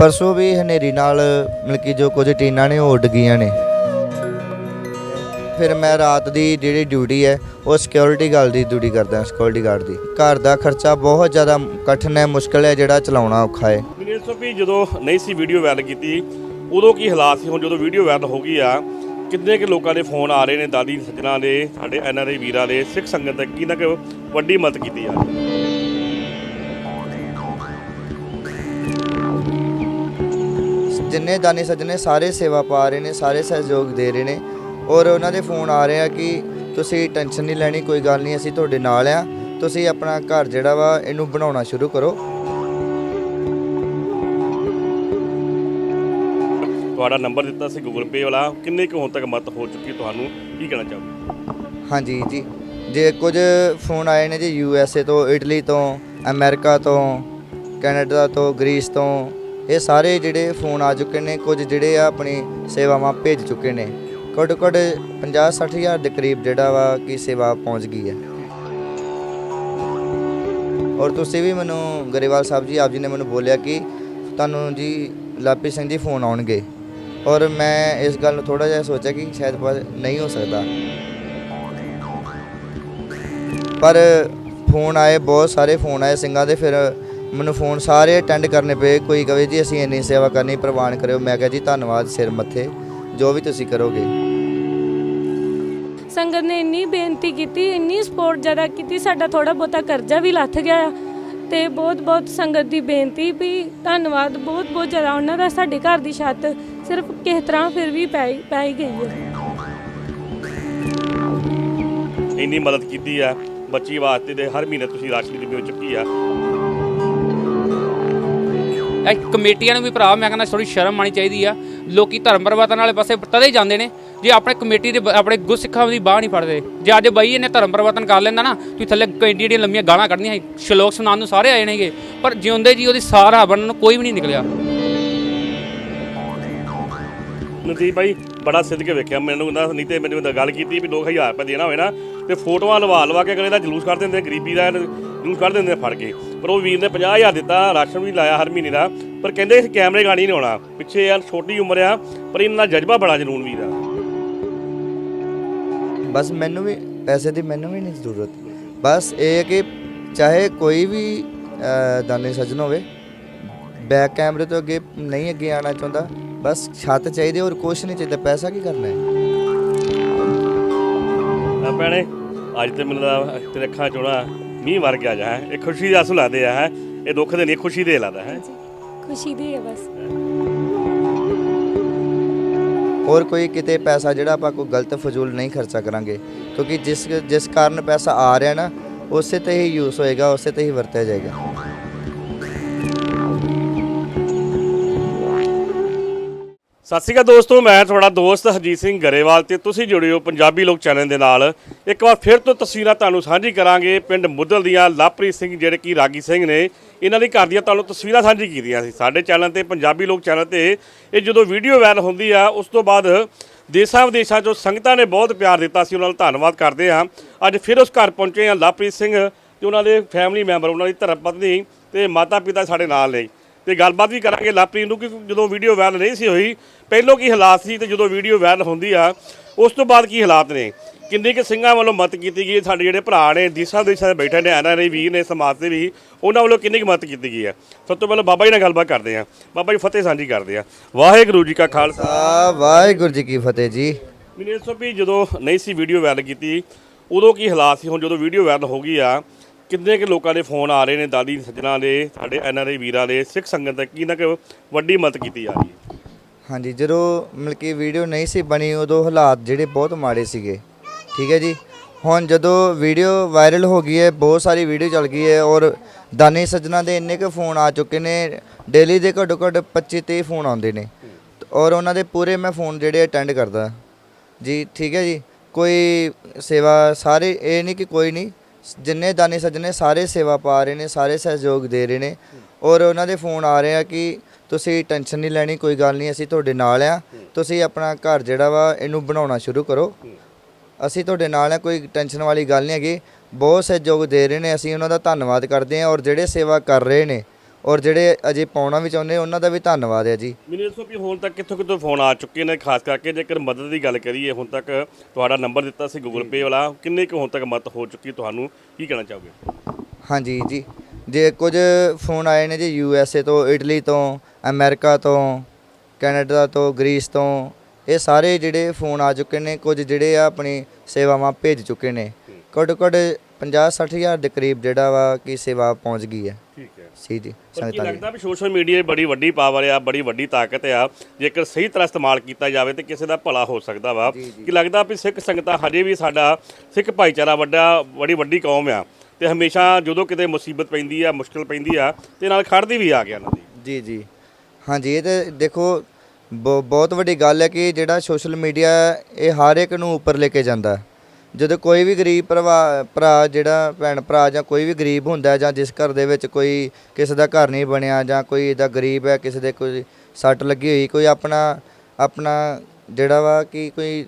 ਪਰਸੋਂ ਵੀ ਹਨੇਰੀ ਨਾਲ ਮਤਲਬ ਕਿ ਜੋ ਕੁਝ ਟੀਨਾਂ ਨੇ ਉਹ ਉੱਡ ਗਈਆਂ ਨੇ। ਫਿਰ ਮੈਂ ਰਾਤ ਦੀ ਜਿਹੜੀ ਡਿਊਟੀ ਹੈ, ਉਹ ਸਿਕਿਉਰਿਟੀ ਗਾਰਡ ਦੀ ਡਿਊਟੀ ਕਰਦਾ ਸਿਕਿਉਰਿਟੀ ਗਾਰਡ ਦੀ। ਘਰ ਦਾ ਖਰਚਾ ਬਹੁਤ ਜ਼ਿਆਦਾ ਕਠਿਨ ਹੈ, ਮੁਸ਼ਕਲ ਹੈ ਜਿਹੜਾ ਚਲਾਉਣਾ ਔਖਾ ਹੈ। ਮੈਨੂੰ ਇਸ ਵੀ ਜਦੋਂ ਨਹੀਂ ਸੀ ਵੀਡੀਓ ਵਾਇਰਲ ਕੀਤੀ, ਉਦੋਂ ਕੀ ਹਾਲਾਤ ਸੀ? ਹੁਣ ਜਦੋਂ ਵੀਡੀਓ ਵਾਇਰਲ ਹੋ ਗਈ ਆ, ਕਿੰਨੇ ਕਿ ਲੋਕਾਂ ਦੇ ਫੋਨ ਆ ਰਹੇ ਨੇ, ਦਾਦੀ ਸੱਜਣਾ ਦੇ, ਸਾਡੇ ਐਨਆਰਆਈ ਵੀਰਾਂ ਦੇ, ਸਿੱਖ ਸੰਗਤ ਤੱਕ ਕੀ ਨਾ ਕਿ ਵੱਡੀ ਮਦਦ ਕੀਤੀ ਆ? ਜਿੰਨੇ ਦਾਨੀ ਸੱਜਣੇ ਸਾਰੇ ਸੇਵਾ ਪਾ ਰਹੇ ਨੇ ਸਾਰੇ ਸਹਿਯੋਗ ਦੇ ਰਹੇ ਨੇ। ਔਰ ਉਹਨਾਂ ਦੇ ਫੋਨ ਆ ਰਹੇ ਆ ਕਿ ਤੁਸੀਂ ਟੈਨਸ਼ਨ ਨਹੀਂ ਲੈਣੀ ਕੋਈ ਗੱਲ ਨਹੀਂ ਅਸੀਂ ਤੁਹਾਡੇ ਨਾਲ ਆ। ਤੁਸੀਂ ਆਪਣਾ ਘਰ ਜਿਹੜਾ ਵਾ ਇਹਨੂੰ ਬਣਾਉਣਾ ਸ਼ੁਰੂ ਕਰੋ। ਤੁਹਾਡਾ ਨੰਬਰ ਦਿੱਤਾ ਸੀ ਗੂਗਲ ਪੇ ਵਾਲਾ। ਕਿੰਨੇ ਕੁ ਹੁਣ ਤੱਕ ਮਦਦ ਹੋ ਚੁੱਕੀ ਤੁਹਾਨੂੰ? ਕੀ ਕਹਿਣਾ ਚਾਹੋਗੇ? ਹਾਂਜੀ ਜੀ। ਜੇ ਕੁਝ ਫੋਨ ਆਏ ਨੇ ਜੀ ਯੂ ਐਸ ਏ ਤੋਂ ਇਟਲੀ ਤੋਂ ਅਮਰੀਕਾ ਤੋਂ ਕੈਨੇਡਾ ਤੋਂ ਗ੍ਰੀਸ ਤੋਂ ਇਹ ਸਾਰੇ ਜਿਹੜੇ ਫੋਨ ਆ ਚੁੱਕੇ ਨੇ, ਕੁਝ ਜਿਹੜੇ ਆ ਆਪਣੀ ਸੇਵਾਵਾਂ ਭੇਜ ਚੁੱਕੇ ਨੇ। ਘੱਟੋ ਘੱਟ 50 60 ਹਜ਼ਾਰ ਦੇ ਕਰੀਬ ਜਿਹੜਾ ਵਾ ਕਿ ਸੇਵਾ ਪਹੁੰਚ ਗਈ ਹੈ। ਔਰ ਤੁਸੀਂ ਵੀ ਮੈਨੂੰ ਗਰੇਵਾਲ ਸਾਹਿਬ ਜੀ, ਆਪ ਜੀ ਨੇ ਮੈਨੂੰ ਬੋਲਿਆ ਕਿ ਤੁਹਾਨੂੰ ਜੀ ਲਾਪੀ ਸਿੰਘ ਜੀ ਫੋਨ ਆਉਣਗੇ। ਔਰ ਮੈਂ ਇਸ ਗੱਲ ਨੂੰ ਥੋੜਾ ਜਿਹਾ ਸੋਚਿਆ ਕਿ ਸ਼ਾਇਦ ਨਹੀਂ ਹੋ ਸਕਦਾ। ਪਰ ਫੋਨ ਆਏ, ਬਹੁਤ ਸਾਰੇ ਫੋਨ ਆਏ ਸਿੰਘਾਂ ਦੇ, ਫਿਰ ਮੈਨੂੰ ਫੋਨ ਸਾਰੇ ਅਟੈਂਡ ਕਰਨੇ ਪਏ। ਕੋਈ ਕਵੇ ਜੀ ਅਸੀਂ ਇੰਨੀ ਸੇਵਾ ਕਰਨੀ ਪ੍ਰਵਾਨ ਕਰਿਓ। ਮੈਂ ਕਿਹਾ ਜੀ ਧੰਨਵਾਦ ਸਿਰ ਮੱਥੇ। ਜੋ ਵੀ ਤੁਸੀਂ ਕਰੋਗੇ। ਸੰਗਤ ਨੇ ਇੰਨੀ ਬੇਨਤੀ ਕੀਤੀ ਇੰਨੀ ਸਪੋਰਟ ਜ਼ਿਆਦਾ ਕੀਤੀ ਸਾਡਾ ਥੋੜਾ ਬਹੁਤਾ ਕਰਜ਼ਾ ਵੀ ਲੱਥ ਗਿਆ ਤੇ ਬਹੁਤ ਬਹੁਤ ਸੰਗਤ ਦੀ ਬੇਨਤੀ ਵੀ ਧੰਨਵਾਦ ਬਹੁਤ ਬਹੁਤ ਜ਼ਿਆਦਾ। ਉਹਨਾਂ ਦਾ ਸਾਡੇ ਘਰ ਦੀ ਛੱਤ ਸਿਰਫ ਕਿਸ ਤਰ੍ਹਾਂ ਫਿਰ ਵੀ ਪੈ ਪੈ ਹੀ ਗਈ ਹੈ ਇੰਨੀ ਮਦਦ ਕੀਤੀ ਆ। ਬੱਚੀ ਵਾਸਤੇ ਦੇ ਹਰ ਮਹੀਨੇ ਤੁਸੀਂ ਰਾਸ਼ਨ ਦੀ ਬਿਲ ਚੁੱਕੀ ਆ। ਇਹ ਕਮੇਟੀਆਂ ਨੂੰ ਵੀ ਭਰਾ, ਮੈਂ ਕਹਿੰਦਾ ਥੋੜੀ ਸ਼ਰਮ ਆਣੀ ਚਾਹੀਦੀ ਆ। ਲੋਕੀ ਧਰਮ ਪਰਿਵਰਤਨ ਵਾਲੇ ਪਾਸੇ ਤਦੇ ਹੀ ਜਾਂਦੇ ਨੇ, ਜੇ ਆਪਣੇ ਕਮੇਟੀ ਦੇ ਆਪਣੇ ਗੁਰਸਿੱਖਾਂ ਦੀ ਬਾਹ ਨਹੀਂ ਫੜਦੇ। ਜੇ ਅੱਜ ਬਈ ਇਹਨੇ ਧਰਮ ਪਰਿਵਰਤਨ ਕਰ ਲੈਂਦਾ ਨਾ, ਤੁਸੀਂ ਥੱਲੇ ਕੈਂਡੀ ਦੀਆਂ ਲੰਮੀਆਂ ਗਾਲਾਂ ਕੱਢਣੀਆਂ ਸੀ, ਸ਼ਲੋਕ ਸੁਣਾਉਣ ਨੂੰ ਸਾਰੇ ਆਏ ਨੇਗੇ, ਪਰ ਜਿਉਂਦੇ ਜੀ ਉਹਦੀ ਸਾਰਾ ਬਣਨ ਨੂੰ ਕੋਈ ਵੀ ਨਹੀਂ ਨਿਕਲਿਆ। ਨਦੀਪ ਭਾਈ ਬੜਾ ਸਿੱਧ ਕੇ ਵੇਖਿਆ ਮੈਨੂੰ ਕਹਿੰਦਾ ਨਹੀਂ ਤੇ ਮੈਨੂੰ ਤਾਂ ਗੱਲ ਕੀਤੀ ਵੀ 2000 ਰੁਪਏ ਦੇਣਾ ਹੋਵੇ ਨਾ, ਤੇ ਫੋਟੋਆਂ ਲਵਾ ਲਵਾ ਕੇ ਅਗਲੇ ਦਾ ਜਲੂਸ ਕੱਢ ਦਿੰਦੇ, ਗਰੀਬੀ ਦਾ ਜਲੂਸ ਕੱਢ ਦਿੰਦੇ ਫੜ ਕੇ। ਪਰ ਉਹ ਵੀਰ ਨੇ 50000 ਦਿੱਤਾ, ਰਾਸ਼ਨ ਵੀ ਲਾਇਆ ਹਰ ਮਹੀਨੇ ਦਾ, ਪਰ ਕਹਿੰਦੇ ਇਸ ਕੈਮਰੇ ਗਾਣੀ ਨਹੀਂ ਆਉਣਾ ਪਿੱਛੇ ਯਾਰ ਛੋਟੀ ਉਮਰ ਆ, ਪਰ ਇਹਨਾਂ ਦਾ ਜਜ਼ਬਾ ਬੜਾ ਜਨੂਨ ਵੀਰ ਦਾ ਬਸ ਮੈਨੂੰ ਵੀ, ਪੈਸੇ ਦੀ ਮੈਨੂੰ ਵੀ ਨਹੀਂ ਜ਼ਰੂਰਤ। ਬਸ ਇਹ ਹੈ ਕਿ ਚਾਹੇ ਕੋਈ ਵੀ ਦਾਨੇ ਸੱਜਣ ਹੋਵੇ, ਬੈਕ ਕੈਮਰੇ ਤੋਂ ਅੱਗੇ ਨਹੀਂ ਅੱਗੇ ਆਣਾ ਚਾਹੁੰਦਾ ਬਸ ਛੱਤ ਚਾਹੀਦੀ ਹੋਰ ਕੁਛ ਨਹੀਂ ਚਾਹੀਦਾ ਪੈਸਾ ਕੀ ਕਰਨਾ ਹੈ? ਆ ਭੈਣੇ ਅੱਜ ਤੇ ਮੈਨੂੰ ਲੱਗਦਾ ਤੇਰੇ ਅੱਖਾਂ ਚੋਣਾ ਮੀਂਹ ਵਰ ਗਿਆ ਜਾ ਹੈ। ਇਹ ਖੁਸ਼ੀ ਦੇ ਆਸੂ ਲੱਗਦੇ ਆ ਹੈ। ਇਹ ਦੁੱਖ ਦੇ ਨਹੀਂ ਖੁਸ਼ੀ ਦੇ ਲੱਗਦਾ ਹੈ। ਖੁਸ਼ੀ ਦੀ ਹੈ ਬਸ। ਹੋਰ ਕੋਈ ਕਿਤੇ ਪੈਸਾ ਜਿਹੜਾ ਆਪਾਂ ਕੋਈ ਗਲਤ ਫਜ਼ੂਲ ਨਹੀਂ ਖਰਚਾ ਕਰਾਂਗੇ ਕਿਉਂਕਿ ਜਿਸ ਜਿਸ ਕਾਰਨ ਪੈਸਾ ਆ ਰਿਹਾ ਨਾ ਉਸੇ ਤੇ ਹੀ ਯੂਜ਼ ਹੋਏਗਾ ਉਸੇ ਤੇ ਹੀ ਵਰਤਿਆ ਜਾਏਗਾ। ਸਤਿ ਸ਼੍ਰੀ ਅਕਾਲ ਦੋਸਤੋ, ਮੈਂ ਤੁਹਾਡਾ ਦੋਸਤ ਹਰਜੀਤ ਸਿੰਘ ਗਰੇਵਾਲ ਤੇ ਤੁਸੀਂ ਜੁੜੇ ਹੋ ਪੰਜਾਬੀ ਲੋਕ ਚੈਨਲ ਦੇ ਨਾਲ। ਇੱਕ ਵਾਰ ਫਿਰ ਤੋਂ ਤਸਵੀਰਾਂ ਤੁਹਾਨੂੰ ਸਾਂਝੀ ਕਰਾਂਗੇ ਪਿੰਡ ਮੁੱਦਲ ਦੀਆਂ ਲਵਪ੍ਰੀਤ ਸਿੰਘ, ਜਿਹੜੇ ਕਿ ਰਾਗੀ ਸਿੰਘ ਨੇ, ਇਹਨਾਂ ਦੀ ਘਰ ਦੀਆਂ ਤੁਹਾਨੂੰ ਤਸਵੀਰਾਂ ਸਾਂਝੀ ਕੀਤੀਆਂ ਸੀ। ਸਾਡੇ ਚੈਨਲ ਤੇ, ਪੰਜਾਬੀ ਲੋਕ ਚੈਨਲ ਤੇ ਇਹ ਜਦੋਂ ਵੀਡੀਓ ਵਾਇਰਲ ਹੁੰਦੀ ਆ, ਉਸ ਤੋਂ ਬਾਅਦ ਦੇਸ਼ਾਂ ਵਿਦੇਸ਼ਾਂ ਚੋਂ ਸੰਗਤਾਂ ਨੇ ਬਹੁਤ ਪਿਆਰ ਦਿੱਤਾ ਸੀ, ਉਹਨਾਂ ਦਾ ਧੰਨਵਾਦ ਕਰਦੇ ਹਾਂ। ਅੱਜ ਫਿਰ ਉਸ ਘਰ ਪਹੁੰਚੇ ਹਾਂ ਲਵਪ੍ਰੀਤ ਸਿੰਘ ਤੇ ਉਹਨਾਂ ਦੇ ਫੈਮਿਲੀ ਮੈਂਬਰ ਉਹਨਾਂ ਦੀ ਧਰਮ ਪਤਨੀ ਤੇ ਮਾਤਾ ਪਿਤਾ ਸਾਡੇ ਨਾਲ ਨੇ। ਤੇ ਗੱਲਬਾਤ ਵੀ ਕਰਾਂਗੇ ਲਾਪਰੀ ਨੂੰ ਕਿ ਜਦੋਂ ਵੀਡੀਓ ਵਾਇਰਲ ਨਹੀਂ ਸੀ ਹੋਈ ਪਹਿਲੋਂ ਕੀ ਹਾਲਾਤ ਸੀ ਤੇ ਜਦੋਂ ਵੀਡੀਓ ਵਾਇਰਲ ਹੁੰਦੀ ਆ ਉਸ ਤੋਂ ਬਾਅਦ ਕੀ ਹਾਲਾਤ ਨੇ? ਕਿੰਨੀ ਕਿ ਸਿੰਘਾਂ ਵੱਲੋਂ ਮਦਦ ਕੀਤੀ ਗਈ? ਸਾਡੇ ਜਿਹੜੇ ਭਰਾ ਨੇ ਦੇਸ਼ਾਂ ਦੇਸ਼ਾਂ ਦੇ ਬੈਠੇ ਨੇ ਐਨਆਰਆਈ ਵੀਰ ਨੇ ਸਮਾਜ ਦੇ ਵੀ ਉਹਨਾਂ ਵੱਲੋਂ ਕਿੰਨੀ ਕੁ ਮਦਦ ਕੀਤੀ ਗਈ ਹੈ ਸਭ ਤੋਂ ਪਹਿਲਾਂ ਬਾਬਾ ਜੀ ਨਾਲ ਗੱਲਬਾਤ ਕਰਦੇ ਹਾਂ ਬਾਬਾ ਜੀ ਫਤਿਹ ਸਾਂਝੀ ਕਰਦੇ ਹਾਂ ਵਾਹਿਗੁਰੂ ਜੀ ਕਾ ਖਾਲਸਾ। ਆ ਵਾਹਿਗੁਰੂ ਜੀ ਕੀ ਫਤਿਹ ਜੀ। ਮੈਨੂੰ ਇਸ ਵੀ ਜਦੋਂ ਨਹੀਂ ਸੀ ਵੀਡੀਓ ਵਾਇਰਲ ਕੀਤੀ ਉਦੋਂ ਕੀ ਹਾਲਾਤ ਸੀ? ਹੁਣ ਜਦੋਂ ਵੀਡੀਓ ਵਾਇਰਲ ਹੋ ਗਈ ਆ ਕਿੰਨੇ ਕਿ ਲੋਕਾਂ ਦੇ ਫੋਨ ਆ ਰਹੇ ਨੇ ਦਾਦੀ ਸੱਜਣਾ ਦੇ ਸਾਡੇ ਐਨਆਰਆਈ ਵੀਰਾਂ ਦੇ ਸਿੱਖ ਸੰਗਤ ਤੱਕ ਕੀ ਨਾ ਕਿ ਵੱਡੀ ਮਦਦ ਕੀਤੀ ਜਾ ਰਹੀ ਹੈ? ਹਾਂਜੀ, ਜਦੋਂ ਮਤਲਬ ਕਿ ਵੀਡੀਓ ਨਹੀਂ ਸੀ ਬਣੀ, ਉਦੋਂ ਹਾਲਾਤ ਜਿਹੜੇ ਬਹੁਤ ਮਾੜੇ ਸੀਗੇ। ਠੀਕ ਹੈ ਜੀ? ਹੁਣ ਜਦੋਂ ਵੀਡੀਓ ਵਾਇਰਲ ਹੋ ਗਈ ਹੈ, ਬਹੁਤ ਸਾਰੀ ਵੀਡੀਓ ਚੱਲ ਗਈ ਹੈ ਔਰ ਦਾਨੀ ਸੱਜਣਾ ਦੇ ਇੰਨੇ ਕੁ ਫੋਨ ਆ ਚੁੱਕੇ ਨੇ ਡੇਲੀ ਦੇ ਘੱਟੋ ਘੱਟ 25 30 ਫੋਨ ਆਉਂਦੇ ਨੇ। ਔਰ ਉਹਨਾਂ ਦੇ ਪੂਰੇ ਮੈਂ ਫੋਨ ਜਿਹੜੇ ਅਟੈਂਡ ਕਰਦਾ। ਜੀ, ਠੀਕ ਹੈ ਜੀ? ਕੋਈ ਸੇਵਾ ਸਾਰੇ, ਇਹ ਨਹੀਂ ਕਿ ਕੋਈ ਨਹੀਂ, ਜਿੰਨੇ ਦਾਨੀ ਸੱਜਣੇ ਸਾਰੇ ਸੇਵਾ ਪਾ ਰਹੇ ਨੇ, ਸਾਰੇ ਸਹਿਯੋਗ ਦੇ ਰਹੇ ਨੇ। ਔਰ ਉਹਨਾਂ ਦੇ ਫੋਨ ਆ ਰਹੇ ਆ ਕਿ ਤੁਸੀਂ ਟੈਨਸ਼ਨ ਨਹੀਂ ਲੈਣੀ ਕੋਈ ਗੱਲ ਨਹੀਂ ਅਸੀਂ ਤੁਹਾਡੇ ਨਾਲ ਆ। ਤੁਸੀਂ ਆਪਣਾ ਘਰ ਜਿਹੜਾ ਵਾ ਇਹਨੂੰ ਬਣਾਉਣਾ ਸ਼ੁਰੂ ਕਰੋ। ਅਸੀਂ ਤੁਹਾਡੇ ਨਾਲ ਆ ਕੋਈ ਟੈਨਸ਼ਨ ਵਾਲੀ ਗੱਲ ਨਹੀਂ ਹੈਗੀ। ਬਹੁਤ ਸਹਿਯੋਗ ਦੇ ਰਹੇ ਨੇ ਅਸੀਂ ਉਹਨਾਂ ਦਾ ਧੰਨਵਾਦ ਕਰਦੇ ਹਾਂ ਔਰ ਜਿਹੜੇ ਸੇਵਾ ਕਰ ਰਹੇ ਨੇ ਔਰ ਜਿਹੜੇ ਅਜੇ ਪਾਉਣਾ ਵੀ ਚਾਹੁੰਦੇ ਉਹਨਾਂ ਦਾ ਵੀ ਧੰਨਵਾਦ ਹੈ ਜੀ। ਮੈਨੂੰ ਦੱਸੋ ਵੀ ਹੁਣ ਤੱਕ ਕਿੱਥੋਂ ਕਿੱਥੋਂ ਫੋਨ ਆ ਚੁੱਕੇ ਨੇ ਖਾਸ ਕਰਕੇ ਜੇਕਰ ਮਦਦ ਦੀ ਗੱਲ ਕਰੀਏ ਹੁਣ ਤੱਕ ਤੁਹਾਡਾ ਨੰਬਰ ਦਿੱਤਾ ਸੀ ਗੂਗਲ ਪੇ ਵਾਲਾ ਕਿੰਨੇ ਕੁ ਹੁਣ ਤੱਕ ਮਦਦ ਹੋ ਚੁੱਕੀ ਤੁਹਾਨੂੰ? ਕੀ ਕਹਿਣਾ ਚਾਹੋਗੇ? ਹਾਂਜੀ ਜੀ ਜੇ ਕੁਝ ਫੋਨ ਆਏ ਨੇ ਜੀ ਯੂ ਐਸ ਏ ਤੋਂ ਇਟਲੀ ਤੋਂ ਅਮਰੀਕਾ ਤੋਂ ਕੈਨੇਡਾ ਤੋਂ ਗ੍ਰੀਸ ਤੋਂ ਇਹ ਸਾਰੇ ਜਿਹੜੇ ਫੋਨ ਆ ਚੁੱਕੇ ਨੇ ਕੁਝ ਜਿਹੜੇ ਆ ਆਪਣੀ ਸੇਵਾਵਾਂ ਭੇਜ ਚੁੱਕੇ ਨੇ। ਘੱਟੋ ਘੱਟ 50 60 ਹਜ਼ਾਰ ਦੇ ਕਰੀਬ ਜਿਹੜਾ ਵਾ ਕਿ ਸੇਵਾ ਪਹੁੰਚ ਗਈ ਹੈ। ਠੀਕ ਹੈ। ਸੀ ਜੀ ਪਰ ਕੀ ਸੰਗਤਾਂ ਲੱਗਦਾ ਵੀ ਸੋਸ਼ਲ ਮੀਡੀਆ ਬੜੀ ਵੱਡੀ ਪਾਵਰ ਆ ਬੜੀ ਵੱਡੀ ਤਾਕਤ ਆ ਜੇਕਰ ਸਹੀ ਤਰ੍ਹਾਂ ਇਸਤੇਮਾਲ ਕੀਤਾ ਜਾਵੇ ਤੇ ਕਿਸੇ ਦਾ ਭਲਾ ਹੋ ਸਕਦਾ ਵਾ। ਕੀ ਲੱਗਦਾ ਵੀ ਸਿੱਖ ਸੰਗਤਾਂ ਹਜੇ ਵੀ ਸਾਡਾ ਸਿੱਖ ਭਾਈਚਾਰਾ ਵੱਡਾ ਬੜੀ ਵੱਡੀ ਕੌਮ ਆ ਤੇ ਹਮੇਸ਼ਾ ਜਦੋਂ ਕਿਤੇ ਮੁਸੀਬਤ ਪੈਂਦੀ ਆ ਮੁਸ਼ਕਲ ਪੈਂਦੀ ਆ ਤੇ ਨਾਲ ਖੜਦੀ ਵੀ ਆ ਗਿਆ ਇਹਨਾਂ ਦੀ। ਜੀ ਜੀ। ਹਾਂਜੀ, ਇਹ ਤੇ ਦੇਖੋ ਬ- ਬਹੁਤ ਵੱਡੀ ਗੱਲ ਹੈ ਕਿ ਜਿਹੜਾ ਸੋਸ਼ਲ ਮੀਡੀਆ ਇਹ ਹਰ ਇੱਕ ਨੂੰ ਉੱਪਰ ਲੈ ਕੇ ਜਾਂਦਾ ਹੈ। ਜਦੋਂ ਕੋਈ ਵੀ ਗਰੀਬ ਭਰਾ ਭਰਾ, ਜਿਹੜਾ ਭੈਣ ਭਰਾ ਜਾਂ ਕੋਈ ਵੀ ਗਰੀਬ ਹੁੰਦਾ ਹੈ ਜਾਂ ਜਿਸ ਘਰ ਦੇ ਵਿੱਚ ਕੋਈ ਕਿਸੇ ਦਾ ਘਰ ਨਹੀਂ ਬਣਿਆ ਜਾਂ ਕੋਈ ਇਹਦਾ ਗਰੀਬ ਹੈ, ਕਿਸੇ ਦੇ ਕੋਈ ਸੱਟ ਲੱਗੀ ਹੋਈ, ਕੋਈ ਆਪਣਾ ਆਪਣਾ ਜਿਹੜਾ ਵਾ ਕਿ ਕੋਈ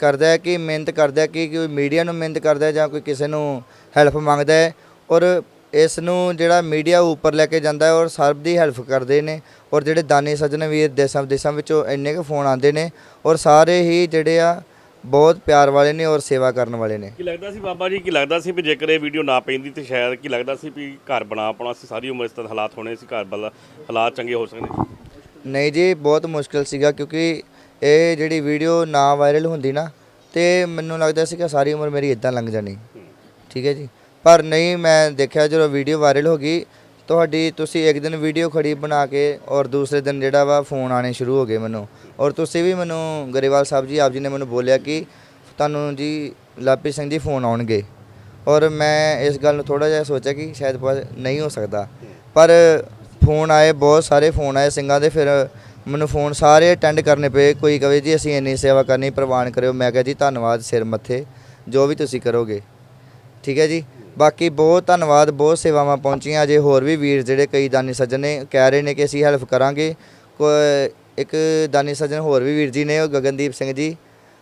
ਕਰਦਾ ਹੈ ਕਿ ਮਿਹਨਤ ਕਰਦਾ ਹੈ ਕਿ ਕੋਈ ਮੀਡੀਆ ਨੂੰ ਮਿਹਨਤ ਕਰਦਾ ਹੈ ਜਾਂ ਕੋਈ ਕਿਸੇ ਨੂੰ ਹੈਲਪ ਮੰਗਦਾ ਹੈ ਔਰ ਇਸ ਨੂੰ ਜਿਹੜਾ ਮੀਡੀਆ ਉੱਪਰ ਲੈ ਕੇ ਜਾਂਦਾ ਹੈ ਔਰ ਸਭ ਦੀ ਹੈਲਪ ਕਰਦੇ ਨੇ ਔਰ ਜਿਹੜੇ ਦਾਨੀ ਸੱਜਣ ਵੀਰ ਦੇਸਾਂ ਵਿਦੇਸਾਂ ਵਿੱਚੋਂ ਇੰਨੇ ਕੁ ਫੋਨ ਆਉਂਦੇ ਨੇ ਔਰ ਸਾਰੇ ਹੀ ਜਿਹੜੇ ਆ ਬਹੁਤ ਪਿਆਰ ਵਾਲੇ ਨੇ ਔਰ ਸੇਵਾ ਕਰਨ ਵਾਲੇ ਨੇ। ਕੀ ਲੱਗਦਾ ਸੀ ਬਾਬਾ ਜੀ ਕੀ ਲੱਗਦਾ ਸੀ ਵੀ ਜੇਕਰ ਇਹ ਵੀਡੀਓ ਨਾ ਪੈਂਦੀ ਤੇ ਸ਼ਾਇਦ ਕੀ ਲੱਗਦਾ ਸੀ ਵੀ ਘਰ ਬਣਾ ਪਾਉਣਾ ਸੀ ਸਾਰੀ ਉਮਰ ਇਸ ਤਰ੍ਹਾਂ ਹਾਲਾਤ ਹੋਣੇ ਸੀ ਘਰ ਵੱਲ ਹਾਲਾਤ ਚੰਗੇ ਹੋ ਸਕਦੇ ਨਹੀਂ ਜੀ ਬਹੁਤ ਮੁਸ਼ਕਲ ਸੀਗਾ ਕਿਉਂਕਿ ਇਹ ਜਿਹੜੀ ਵੀਡੀਓ ਨਾ ਵਾਇਰਲ ਹੁੰਦੀ ਨਾ ਤੇ ਮੈਨੂੰ ਲੱਗਦਾ ਸੀ ਕਿ ਸਾਰੀ ਉਮਰ ਮੇਰੀ ਇਦਾਂ ਲੰਘ ਜਾਣੀ। ਠੀਕ ਹੈ ਜੀ। ਪਰ ਨਹੀਂ, ਮੈਂ ਦੇਖਿਆ ਜਦੋਂ ਵੀਡੀਓ ਵਾਇਰਲ ਹੋ ਗਈ, ਤੁਹਾਡੀ ਤੁਸੀਂ ਇੱਕ ਦਿਨ ਵੀਡੀਓ ਖੜੀ ਬਣਾ ਕੇ ਔਰ ਦੂਸਰੇ ਦਿਨ ਜਿਹੜਾ ਵਾ ਫੋਨ ਆਣੇ ਸ਼ੁਰੂ ਹੋ ਗਏ ਮੈਨੂੰ। ਔਰ ਤੁਸੀਂ ਵੀ ਮੈਨੂੰ ਗਰੇਵਾਲ ਸਾਹਿਬ ਜੀ, ਆਪ ਜੀ ਨੇ ਮੈਨੂੰ ਬੋਲਿਆ ਕਿ ਤੁਹਾਨੂੰ ਜੀ ਲਾਪੀ ਸਿੰਘ ਜੀ ਫੋਨ ਆਉਣਗੇ। ਔਰ ਮੈਂ ਇਸ ਗੱਲ ਨੂੰ ਥੋੜਾ ਜਿਹਾ ਸੋਚਿਆ ਕਿ ਸ਼ਾਇਦ ਨਹੀਂ ਹੋ ਸਕਦਾ। ਪਰ ਫੋਨ ਆਏ, ਬਹੁਤ ਸਾਰੇ ਫੋਨ ਆਏ ਸਿੰਘਾਂ ਦੇ, ਫਿਰ ਮੈਨੂੰ ਫੋਨ ਸਾਰੇ ਅਟੈਂਡ ਕਰਨੇ ਪਏ। ਕੋਈ ਕਵੇ ਜੀ, ਅਸੀਂ ਇੰਨੀ ਸੇਵਾ ਕਰਨੀ, ਪ੍ਰਵਾਨ ਕਰਿਓ। ਮੈਂ ਕਿਹਾ ਜੀ, ਧੰਨਵਾਦ ਸਿਰ ਮੱਥੇ, ਜੋ ਵੀ ਤੁਸੀਂ ਕਰੋਗੇ। ਠੀਕ ਹੈ ਜੀ? ਬਾਕੀ ਬਹੁਤ ਧੰਨਵਾਦ, ਬਹੁਤ ਸੇਵਾਵਾਂ ਪਹੁੰਚੀਆਂ। ਅਜੇ ਹੋਰ ਵੀ ਵੀਰ ਜਿਹੜੇ ਕਈ ਦਾਨੀ ਸੱਜਣ ਨੇ, ਕਹਿ ਰਹੇ ਨੇ ਕਿ ਅਸੀਂ ਹੈਲਪ ਕਰਾਂਗੇ। ਕੋਈ ਇੱਕ ਦਾਨੀ ਸੱਜਣ ਹੋਰ ਵੀ ਵੀਰ ਜੀ ਨੇ, ਉਹ ਗਗਨਦੀਪ ਸਿੰਘ ਜੀ